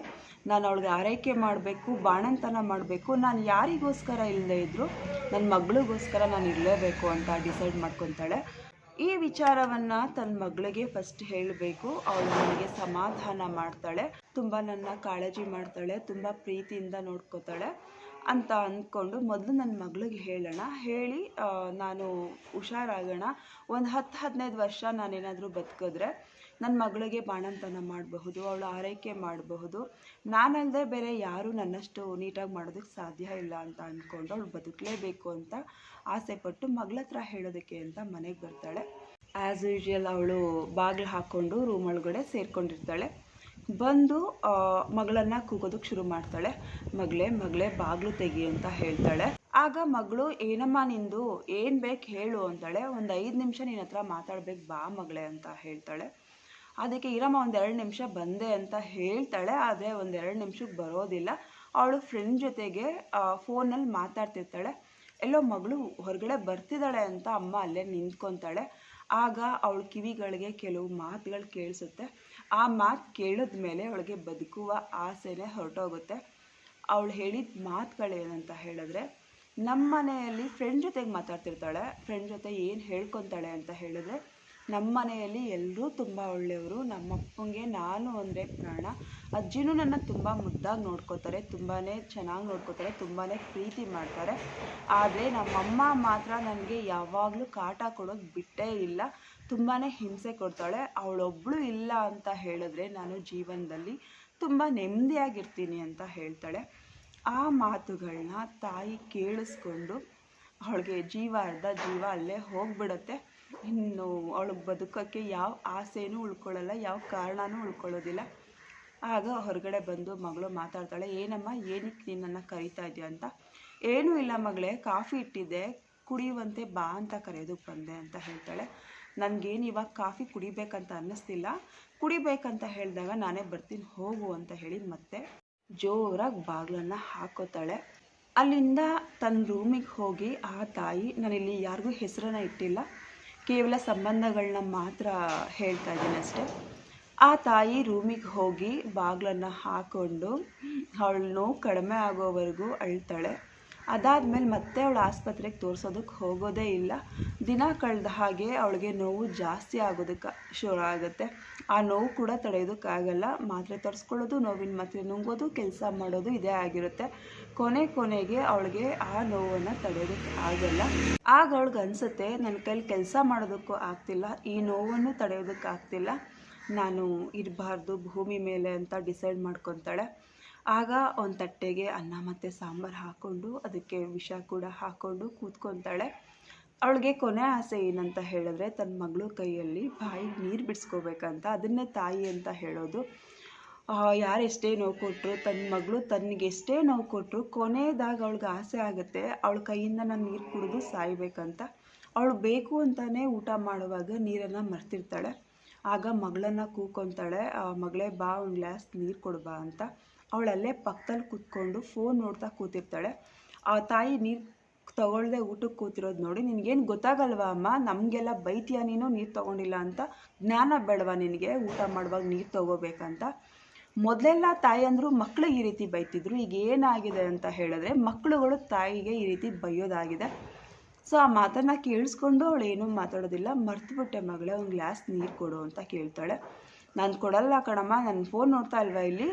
ನಾನು ಅವಳಿಗೆ ಆರೈಕೆ ಮಾಡಬೇಕು, ಬಾಣಂತನ ಮಾಡಬೇಕು. ನಾನು ಯಾರಿಗೋಸ್ಕರ ಇಲ್ಲದೆ ಇದ್ದರೂ ನನ್ನ ಮಗಳಿಗೋಸ್ಕರ ನಾನು ಇರಲೇಬೇಕು ಅಂತ ಡಿಸೈಡ್ ಮಾಡ್ಕೊತಾಳೆ. ಈ ವಿಚಾರವನ್ನು ತನ್ನ ಮಗಳಿಗೆ ಫಸ್ಟ್ ಹೇಳಬೇಕು. ಅವಳು ನನಗೆ ಸಮಾಧಾನ ಮಾಡ್ತಾಳೆ. ತುಂಬ ನನ್ನ ಕಾಳಜಿ ಮಾಡ್ತಾಳೆ. ತುಂಬ ಪ್ರೀತಿಯಿಂದ ನೋಡ್ಕೋತಾಳೆ. ಅಂತ ಅಂದ್ಕೊಂಡು ಮೊದಲು ನನ್ನ ಮಗಳಿಗೆ ಹೇಳೋಣ. ಹೇಳಿ ನಾನು ಹುಷಾರಾಗೋಣ. ಒಂದು ಹತ್ತು ಹದಿನೈದು ವರ್ಷ ನಾನೇನಾದರೂ ಬದುಕಿದ್ರೆ ನನ್ನ ಮಗಳಿಗೆ ಬಾಣಂತನ ಮಾಡಬಹುದು, ಅವಳು ಆರೈಕೆ ಮಾಡಬಹುದು. ನಾನಲ್ಲದೆ ಬೇರೆ ಯಾರೂ ನನ್ನಷ್ಟು ನೀಟಾಗಿ ಮಾಡೋದಕ್ಕೆ ಸಾಧ್ಯ ಇಲ್ಲ ಅಂತ ಅಂದ್ಕೊಂಡು ಅವಳು ಬದುಕಲೇಬೇಕು ಅಂತ ಆಸೆಪಟ್ಟು ಮಗಳ ಹತ್ರ ಹೇಳೋದಕ್ಕೆ ಅಂತ ಮನೆಗೆ ಬರ್ತಾಳೆ. ಆ್ಯಸ್ ಯೂಶುವಲ್ ಅವಳು ಬಾಗಿಲು ಹಾಕ್ಕೊಂಡು ರೂಮ್ ಒಳಗಡೆ ಸೇರ್ಕೊಂಡಿರ್ತಾಳೆ. ಬಂದು ಮಗಳನ್ನ ಕೂಗೋದಕ್ಕೆ ಶುರು ಮಾಡ್ತಾಳೆ. ಮಗಳೇ ಮಗಳೇ ಬಾಗಿಲು ತೆಗಿ ಅಂತ ಹೇಳ್ತಾಳೆ. ಆಗ ಮಗಳು, ಏನಮ್ಮ ನಿಂದು? ಏನ್ ಬೇಕು ಹೇಳು ಅಂತಾಳೆ. ಒಂದು ಐದು ನಿಮಿಷ ನಿನ್ನ ಹತ್ರ ಮಾತಾಡ್ಬೇಕು, ಬಾ ಮಗಳೇ ಅಂತ ಹೇಳ್ತಾಳೆ. ಅದಕ್ಕೆ, ಇರಮ್ಮ, ಒಂದು ಎರಡು ನಿಮಿಷ ಬಂದೆ ಅಂತ ಹೇಳ್ತಾಳೆ. ಆದರೆ ಒಂದೆರಡು ನಿಮಿಷಕ್ಕೆ ಬರೋದಿಲ್ಲ. ಅವಳು ಫ್ರೆಂಡ್ ಜೊತೆಗೆ ಫೋನಲ್ಲಿ ಮಾತಾಡ್ತಿರ್ತಾಳೆ. ಎಲ್ಲೋ ಮಗಳು ಹೊರಗಡೆ ಬರ್ತಿದ್ದಾಳೆ ಅಂತ ಅಮ್ಮ ಅಲ್ಲೇ ನಿಂತ್ಕೊತಾಳೆ. ಆಗ ಅವಳ ಕಿವಿಗಳಿಗೆ ಕೆಲವು ಮಾತುಗಳು ಕೇಳಿಸುತ್ತೆ. ಆ ಮಾತು ಕೇಳಿದ ಮೇಲೆ ಅವಳಿಗೆ ಬದುಕುವ ಆಸೆನೇ ಹೊರಟೋಗುತ್ತೆ. ಅವಳು ಹೇಳಿದ ಮಾತುಗಳೇನಂತ ಹೇಳಿದ್ರೆ ನಮ್ಮ ಮನೆಯಲ್ಲಿ ಫ್ರೆಂಡ್ ಜೊತೆಗೆ ಮಾತಾಡ್ತಿರ್ತಾಳೆ ಫ್ರೆಂಡ್ ಜೊತೆ ಏನು ಹೇಳ್ಕೊತಾಳೆ ಅಂತ ಹೇಳಿದ್ರೆ ನಮ್ಮ ಮನೆಯಲ್ಲಿ ಎಲ್ಲರೂ ತುಂಬ ಒಳ್ಳೆಯವರು ನಮ್ಮ ಅಪ್ಪಂಗೆ ನಾನು ಅಂದರೆ ಪ್ರಾಣ. ಅಜ್ಜಿನೂ ನನ್ನ ತುಂಬ ಮುದ್ದಾಗಿ ನೋಡ್ಕೋತಾರೆ ತುಂಬಾ ಚೆನ್ನಾಗಿ ನೋಡ್ಕೋತಾರೆ ತುಂಬಾ ಪ್ರೀತಿ ಮಾಡ್ತಾರೆ. ಆದರೆ ನಮ್ಮಮ್ಮ ಮಾತ್ರ ನನಗೆ ಯಾವಾಗಲೂ ಕಾಟ ಕೊಡೋದು ಬಿಟ್ಟೇ ಇಲ್ಲ. ತುಂಬಾ ಹಿಂಸೆ ಕೊಡ್ತಾಳೆ. ಅವಳೊಬ್ಬಳು ಇಲ್ಲ ಅಂತ ಹೇಳಿದ್ರೆ ನಾನು ಜೀವನದಲ್ಲಿ ತುಂಬ ನೆಮ್ಮದಿಯಾಗಿರ್ತೀನಿ ಅಂತ ಹೇಳ್ತಾಳೆ. ಆ ಮಾತುಗಳನ್ನ ತಾಯಿ ಕೇಳಿಸ್ಕೊಂಡು ಅವಳಿಗೆ ಜೀವ ಅರ್ಧ ಜೀವ ಅಲ್ಲೇ ಹೋಗ್ಬಿಡತ್ತೆ. ಇನ್ನು ಅವಳಿಗೆ ಬದುಕೋಕ್ಕೆ ಯಾವ ಆಸೆನೂ ಉಳ್ಕೊಳ್ಳಲ್ಲ, ಯಾವ ಕಾರಣನೂ ಉಳ್ಕೊಳ್ಳೋದಿಲ್ಲ. ಆಗ ಹೊರಗಡೆ ಬಂದು ಮಗಳು ಮಾತಾಡ್ತಾಳೆ, ಏನಮ್ಮ, ಏನಕ್ಕೆ ನಿನ್ನನ್ನು ಕರಿತಾ ಇದೆಯಾ ಅಂತ? ಏನೂ ಇಲ್ಲ ಮಗಳೇ, ಕಾಫಿ ಇಟ್ಟಿದ್ದೆ, ಕುಡಿಯುವಂತೆ ಬಾ ಅಂತ ಕರೆಯೋದಕ್ಕೆ ಬಂದೆ, ಅಂತ ಹೇಳ್ತಾಳೆ. ನನಗೇನು ಇವಾಗ ಕಾಫಿ ಕುಡಿಬೇಕಂತ ಅನ್ನಿಸ್ತಿಲ್ಲ. ಕುಡಿಬೇಕಂತ ಹೇಳಿದಾಗ ನಾನೇ ಬರ್ತೀನಿ, ಹೋಗು ಅಂತ ಹೇಳಿ ಮತ್ತೆ ಜೋರಾಗಿ ಬಾಗಿಲನ್ನು ಹಾಕೋತಾಳೆ. ಅಲ್ಲಿಂದ ತನ್ನ ರೂಮಿಗೆ ಹೋಗಿ ಆ ತಾಯಿ, ನಾನಿಲ್ಲಿ ಯಾರಿಗೂ ಹೆಸರನ್ನ ಇಟ್ಟಿಲ್ಲ, ಕೇವಲ ಸಂಬಂಧಗಳನ್ನ ಮಾತ್ರ ಹೇಳ್ತಾ ಇದ್ದೀನಿ ಅಷ್ಟೇ. ಆ ತಾಯಿ ರೂಮಿಗೆ ಹೋಗಿ ಬಾಗಿಲನ್ನು ಹಾಕ್ಕೊಂಡು ಅವಳು ನೋವು ಕಡಿಮೆ ಆಗೋವರೆಗೂ ಅಳ್ತಾಳೆ. ಅದಾದಮೇಲೆ ಮತ್ತೆ ಅವಳು ಆಸ್ಪತ್ರೆಗೆ ತೋರಿಸೋದಕ್ಕೆ ಹೋಗೋದೇ ಇಲ್ಲ. ದಿನ ಕಳೆದ ಹಾಗೆ ಅವಳಿಗೆ ನೋವು ಜಾಸ್ತಿ ಆಗೋದಕ್ಕೆ ಶುರು ಆಗುತ್ತೆ. ಆ ನೋವು ಕೂಡ ತಡೆಯೋದಕ್ಕಾಗಲ್ಲ ಮಾತ್ರೆ ತರಿಸ್ಕೊಳ್ಳೋದು, ನೋವಿನ ಮಾತ್ರೆ ನುಂಗೋದು, ಕೆಲಸ ಮಾಡೋದು ಇದೇ ಆಗಿರುತ್ತೆ. ಕೊನೆ ಕೊನೆಗೆ ಅವಳಿಗೆ ಆ ನೋವನ್ನು ತಡೆಯೋದಕ್ಕೆ ಆಗಲ್ಲ. ಆಗ ಅವಳಿಗೆ ಅನಿಸುತ್ತೆ, ನನ್ನ ಕೈಲಿ ಕೆಲಸ ಮಾಡೋದಕ್ಕೂ ಆಗ್ತಿಲ್ಲ. ಈ ನೋವನ್ನು ತಡೆಯೋದಕ್ಕಾಗ್ತಿಲ್ಲ ನಾನು ಇರಬಾರ್ದು, ಭೂಮಿ ಮೇಲೆ ಅಂತ ಡಿಸೈಡ್ ಮಾಡ್ಕೊತಾಳೆ. ಆಗ ಒಂದು ತಟ್ಟೆಗೆ ಅನ್ನ ಮತ್ತು ಸಾಂಬಾರು ಹಾಕ್ಕೊಂಡು ಅದಕ್ಕೆ ವಿಷ ಕೂಡ ಹಾಕ್ಕೊಂಡು ಕೂತ್ಕೊತಾಳೆ. ಅವಳಿಗೆ ಕೊನೆ ಆಸೆ ಏನಂತ ಹೇಳಿದ್ರೆ ತನ್ನ ಮಗಳು ಕೈಯಲ್ಲಿ ಬಾಯಿಗೆ ನೀರು ಬಿಡಿಸ್ಕೋಬೇಕಂತ, ಅದನ್ನೇ ತಾಯಿ ಅಂತ ಹೇಳೋದು. ಯಾರು ಎಷ್ಟೇ ನೋವು ಕೊಟ್ಟರು ತನ್ನ ಮಗಳು ತನಗೆ ಎಷ್ಟೇ ನೋವು ಕೊಟ್ಟರು ಕೊನೆಯದಾಗ ಅವಳಿಗೆ ಆಸೆ ಆಗುತ್ತೆ, ಅವಳ ಕೈಯಿಂದ ನಾನು ನೀರು ಕುಡಿದು ಸಾಯ್ಬೇಕಂತ. ಅವಳು ಬೇಕು ಅಂತಲೇ ಊಟ ಮಾಡುವಾಗ ನೀರನ್ನು ಮರ್ತಿರ್ತಾಳೆ. ಆಗ ಮಗಳನ್ನ ಕೂಕೊಂತಾಳೆ ಮಗಳೇ ಬಾ, ಒಂದು ಗ್ಲಾಸ್ ನೀರು ಕೊಡ್ಬಾ ಅಂತ. ಅವಳಲ್ಲೇ ಪಕ್ಕದಲ್ಲಿ ಕೂತ್ಕೊಂಡು ಫೋನ್ ನೋಡ್ತಾ ಕೂತಿರ್ತಾಳೆ. ಆ ತಾಯಿ ನೀರು ತಗೊಳ್ಳದೆ ಊಟಕ್ಕೆ ಕೂತಿರೋದು ನೋಡಿ, ನಿನಗೇನು ಗೊತ್ತಾಗಲ್ವಾ ಅಮ್ಮ? ನಮಗೆಲ್ಲ ಬೈತೀಯ ನೀನು? ನೀರು ತೊಗೊಂಡಿಲ್ಲ ಅಂತ? ಜ್ಞಾನ ಬೇಡವಾ ನಿನಗೆ? ಊಟ ಮಾಡುವಾಗ ನೀರು ತೊಗೋಬೇಕಂತ? ಮೊದಲೆಲ್ಲ ತಾಯಿಯಂದರು ಮಕ್ಕಳಿಗೆ ಈ ರೀತಿ ಬೈತಿದ್ರು. ಈಗ ಏನಾಗಿದೆ ಅಂತ ಹೇಳಿದ್ರೆ ಮಕ್ಕಳುಗಳು ತಾಯಿಗೆ ಈ ರೀತಿ ಬೈಯೋದಾಗಿದೆ. ಸೊ, ಆ ಮಾತನ್ನು ಕೇಳಿಸ್ಕೊಂಡು ಅವಳು ಏನೂ ಮಾತಾಡೋದಿಲ್ಲ. ಮರ್ತುಬಿಟ್ಟೆ ಮಗಳೇ, ಒಂದು ಗ್ಲಾಸ್ ನೀರು ಕೊಡು ಅಂತ ಕೇಳ್ತಾಳೆ. ನಾನು ಕೊಡಲ್ಲ ಕಣಮ್ಮ ನನ್ನ ಫೋನ್ ನೋಡ್ತಾ ಇಲ್ವಾ ಇಲ್ಲಿ?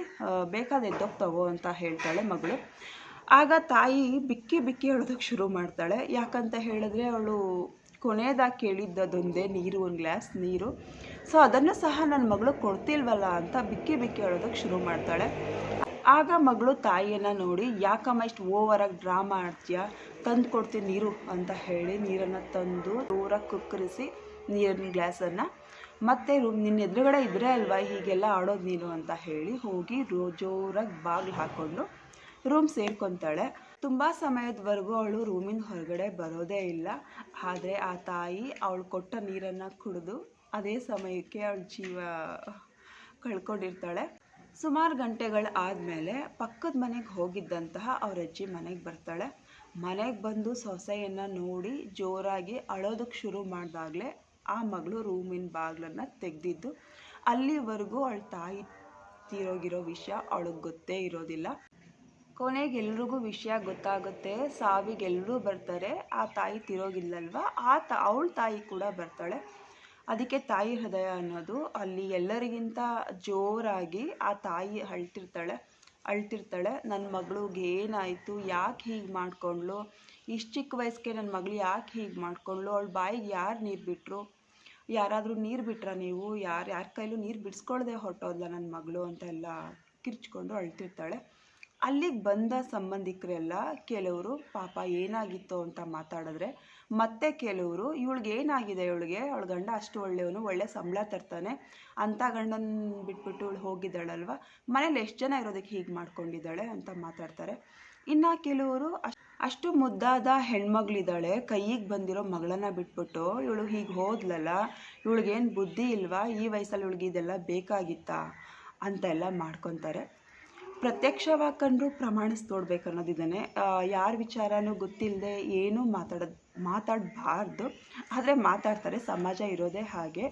ಬೇಕಾದ ಎದ್ದೋಗಿ ತಗೋ ಅಂತ ಹೇಳ್ತಾಳೆ ಮಗಳು. ಆಗ ತಾಯಿ ಬಿಕ್ಕಿ ಬಿಕ್ಕಿ ಹೇಳೋದಕ್ಕೆ ಶುರು ಮಾಡ್ತಾಳೆ. ಯಾಕಂತ ಹೇಳಿದ್ರೆ ಅವಳು ಕೊನೆಯದಾಗಿ ಕೇಳಿದ್ದದೊಂದೇ ನೀರು, ಒಂದು ಗ್ಲಾಸ್ ನೀರು. ಸೊ ಅದನ್ನು ಸಹ ನನ್ನ ಮಗಳು ಕೊಡ್ತಿಲ್ವಲ್ಲ ಅಂತ ಬಿಕ್ಕಿ ಬಿಕ್ಕಿ ಹೇಳೋದಕ್ಕೆ ಶುರು ಮಾಡ್ತಾಳೆ. ಆಗ ಮಗಳು ತಾಯಿಯನ್ನು ನೋಡಿ, ಯಾಕಮ್ಮ ಇಷ್ಟು ಓವರಾಗಿ ಡ್ರಾಮಾ ಆಡ್ತೀಯ? ತಂದು ಕೊಡ್ತೀನಿ ನೀರು ಅಂತ ಹೇಳಿ ನೀರನ್ನು ತಂದು ದೂರ ಕುಕ್ಕರಿಸಿ ನೀರಿನ ಗ್ಲಾಸನ್ನು ಮತ್ತೆ ರೂಮ್ ನಿನ್ನ ಎದುರುಗಡೆ ಇದ್ರೆ ಅಲ್ವಾ ಹೀಗೆಲ್ಲ ಆಡೋದು ನೀನು ಅಂತ ಹೇಳಿ ಹೋಗಿ ರೋ, ಜೋರಾಗಿ ಬಾಗಿಲು ಹಾಕ್ಕೊಂಡು ರೂಮ್ ಸೇರ್ಕೊತಾಳೆ. ತುಂಬ ಸಮಯದವರೆಗೂ ಅವಳು ರೂಮಿನ ಹೊರಗಡೆ ಬರೋದೇ ಇಲ್ಲ. ಆದರೆ ಆ ತಾಯಿ ಅವಳು ಕೊಟ್ಟ ನೀರನ್ನು ಕುಡಿದು ಅದೇ ಸಮಯಕ್ಕೆ ಅವಳ ಜೀವ ಕಳ್ಕೊಂಡಿರ್ತಾಳೆ. ಸುಮಾರು ಗಂಟೆಗಳು ಆದಮೇಲೆ ಪಕ್ಕದ ಮನೆಗೆ ಹೋಗಿದ್ದಂತಹ ಅವ್ರ ಅಜ್ಜಿ ಮನೆಗೆ ಬರ್ತಾಳೆ. ಮನೆಗೆ ಬಂದು ಸೊಸೆಯನ್ನು ನೋಡಿ ಜೋರಾಗಿ ಅಳೋದಕ್ಕೆ ಶುರು ಮಾಡಿದಾಗಲೇ ಆ ಮಗಳು ರೂಮಿನ ಬಾಗಿಲನ್ನ ತೆಗೆದಿದ್ದು, ಅಲ್ಲಿವರೆಗೂ ಅವಳ ತಾಯಿ ತೀರೋಗಿರೋ ವಿಷಯ ಅವಳಿಗೆ ಗೊತ್ತೇ ಇರೋದಿಲ್ಲ. ಕೊನೆಗೆ ಎಲ್ರಿಗೂ ವಿಷಯ ಗೊತ್ತಾಗುತ್ತೆ. ಸಾವಿಗೆ ಎಲ್ಲರೂ ಬರ್ತಾರೆ. ಆ ತಾಯಿ ತಿರೋಗಿಲ್ಲಲ್ವ? ಆ ತ, ಅವಳ ತಾಯಿ ಕೂಡ ಬರ್ತಾಳೆ. ಅದಕ್ಕೆ ತಾಯಿ ಹೃದಯ ಅನ್ನೋದು ಅಲ್ಲಿ ಎಲ್ಲರಿಗಿಂತ ಜೋರಾಗಿ ಆ ತಾಯಿ ಅಳ್ತಿರ್ತಾಳೆ ಅಳ್ತಿರ್ತಾಳೆ. ನನ್ನ ಮಗಳಿಗೆ ಏನಾಯಿತು? ಯಾಕೆ ಹೀಗೆ ಮಾಡ್ಕೊಂಡ್ಳು? ಇಷ್ಟು ಚಿಕ್ಕ ವಯಸ್ಸಿಗೆ ನನ್ನ ಮಗಳು ಯಾಕೆ ಹೀಗೆ ಮಾಡ್ಕೊಂಡ್ಳು? ಅವಳ ಬಾಯಿಗೆ ಯಾರು ನೀರು ಬಿಟ್ಟರು ಯಾರಾದರೂ ನೀರು ಬಿಟ್ರ ನೀವು? ಯಾರು, ಯಾರ ಕೈಲೂ ನೀರು ಬಿಡಿಸ್ಕೊಳ್ದೆ ಹೊರಟೋದ್ಲ ನನ್ನ ಮಗಳು ಅಂತ ಎಲ್ಲ ಕಿರ್ಚ್ಕೊಂಡು ಅಳ್ತಿರ್ತಾಳೆ. ಅಲ್ಲಿಗೆ ಬಂದ ಸಂಬಂಧಿಕರೆಲ್ಲ ಕೆಲವರು ಪಾಪ ಏನಾಗಿತ್ತು ಅಂತ ಮಾತಾಡಿದ್ರೆ? ಮತ್ತೆ ಕೆಲವರು ಇವಳಿಗೆ ಏನಾಗಿದೆ ಇವಳಿಗೆ? ಅವಳ ಗಂಡ ಅಷ್ಟು ಒಳ್ಳೆಯವನು, ಒಳ್ಳೆ ಸಂಬಳ ತರ್ತಾನೆ. ಅಂಥ ಗಂಡನ ಬಿಟ್ಬಿಟ್ಟು ಇವಳು ಹೋಗಿದ್ದಾಳಲ್ವ? ಮನೇಲಿ ಎಷ್ಟು ಜನ ಇರೋದಕ್ಕೆ ಹೀಗೆ ಮಾಡ್ಕೊಂಡಿದ್ದಾಳೆ? ಅಂತ ಮಾತಾಡ್ತಾರೆ. ಇನ್ನು ಕೆಲವರು ಅಷ್ಟು ಮುದ್ದಾದ ಹೆಣ್ಮಗಳಿದ್ದಾಳೆ ಕೈಗೆ ಬಂದಿರೋ ಮಗಳನ್ನ ಬಿಟ್ಬಿಟ್ಟು ಇವಳು ಹೀಗೆ ಹೋದ್ಲಲ್ಲ, ಇವಳಿಗೇನು ಬುದ್ಧಿ ಇಲ್ವಾ? ಈ ವಯಸ್ಸಲ್ಲಿ ಇವಳಿಗೆ ಇದೆಲ್ಲ ಬೇಕಾಗಿತ್ತಾ? ಅಂತ ಎಲ್ಲ ಮಾಡ್ಕೊತಾರೆ. ಪ್ರತ್ಯಕ್ಷವಾಗಿ ಕಂಡು ಪ್ರಮಾಣಿಸಿ ನೋಡ್ಬೇಕು ಅನ್ನೋದಿದ್ದಾನೆ ಯಾರ ವಿಚಾರನೂ ಗೊತ್ತಿಲ್ಲದೆ ಏನೂ ಮಾತಾಡ ಮಾತಾಡಬಾರ್ದು. ಆದರೆ ಮಾತಾಡ್ತಾರೆ, ಸಮಾಜ ಇರೋದೇ ಹಾಗೆ.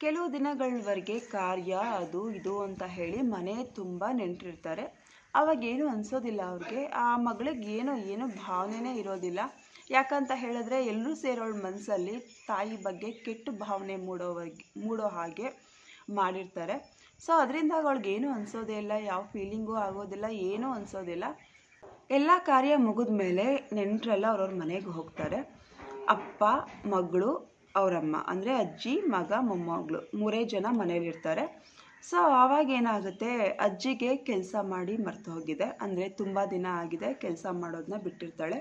ಕೆಲವು ದಿನಗಳವರೆಗೆ ಕಾರ್ಯ ಅದು ಇದು ಅಂತ ಹೇಳಿ ಮನೆ ತುಂಬ ನೆಂಟರಿರ್ತಾರೆ ಅವಾಗೇನು ಅನಿಸೋದಿಲ್ಲ ಅವ್ರಿಗೆ. ಆ ಮಗಳಿಗೆ ಏನೋ, ಏನು ಭಾವನೆನೇ ಇರೋದಿಲ್ಲ. ಯಾಕಂತ ಹೇಳಿದ್ರೆ ಎಲ್ಲರೂ ಸೇರೋಳ ಮನಸ್ಸಲ್ಲಿ ತಾಯಿ ಬಗ್ಗೆ ಕೆಟ್ಟ ಭಾವನೆ ಮೂಡೋವಾಗಿ ಮೂಡೋ ಹಾಗೆ ಮಾಡಿರ್ತಾರೆ. ಸೊ ಅದರಿಂದ ಏನು ಅನಿಸೋದೇ ಇಲ್ಲ, ಯಾವ ಫೀಲಿಂಗೂ ಆಗೋದಿಲ್ಲ, ಏನೂ ಅನಿಸೋದಿಲ್ಲ. ಎಲ್ಲ ಕಾರ್ಯ ಮುಗಿದ ಮೇಲೆ ನೆಂಟರೆಲ್ಲ ಅವ್ರವ್ರ ಮನೆಗೆ ಹೋಗ್ತಾರೆ. ಅಪ್ಪ, ಮಗಳು, ಅವರಮ್ಮ, ಅಂದರೆ ಅಜ್ಜಿ, ಮಗ, ಮೊಮ್ಮಗಳು ಮೂರೇ ಜನ ಮನೇಲಿರ್ತಾರೆ. ಸೊ, ಆವಾಗ ಏನಾಗುತ್ತೆ? ಅಜ್ಜಿಗೆ ಕೆಲಸ ಮಾಡಿ ಮರ್ತು ಹೋಗಿದೆ ಅಂದರೆ ತುಂಬ ದಿನ ಆಗಿದೆ ಕೆಲಸ ಮಾಡೋದನ್ನ ಬಿಟ್ಟಿರ್ತಾಳೆ.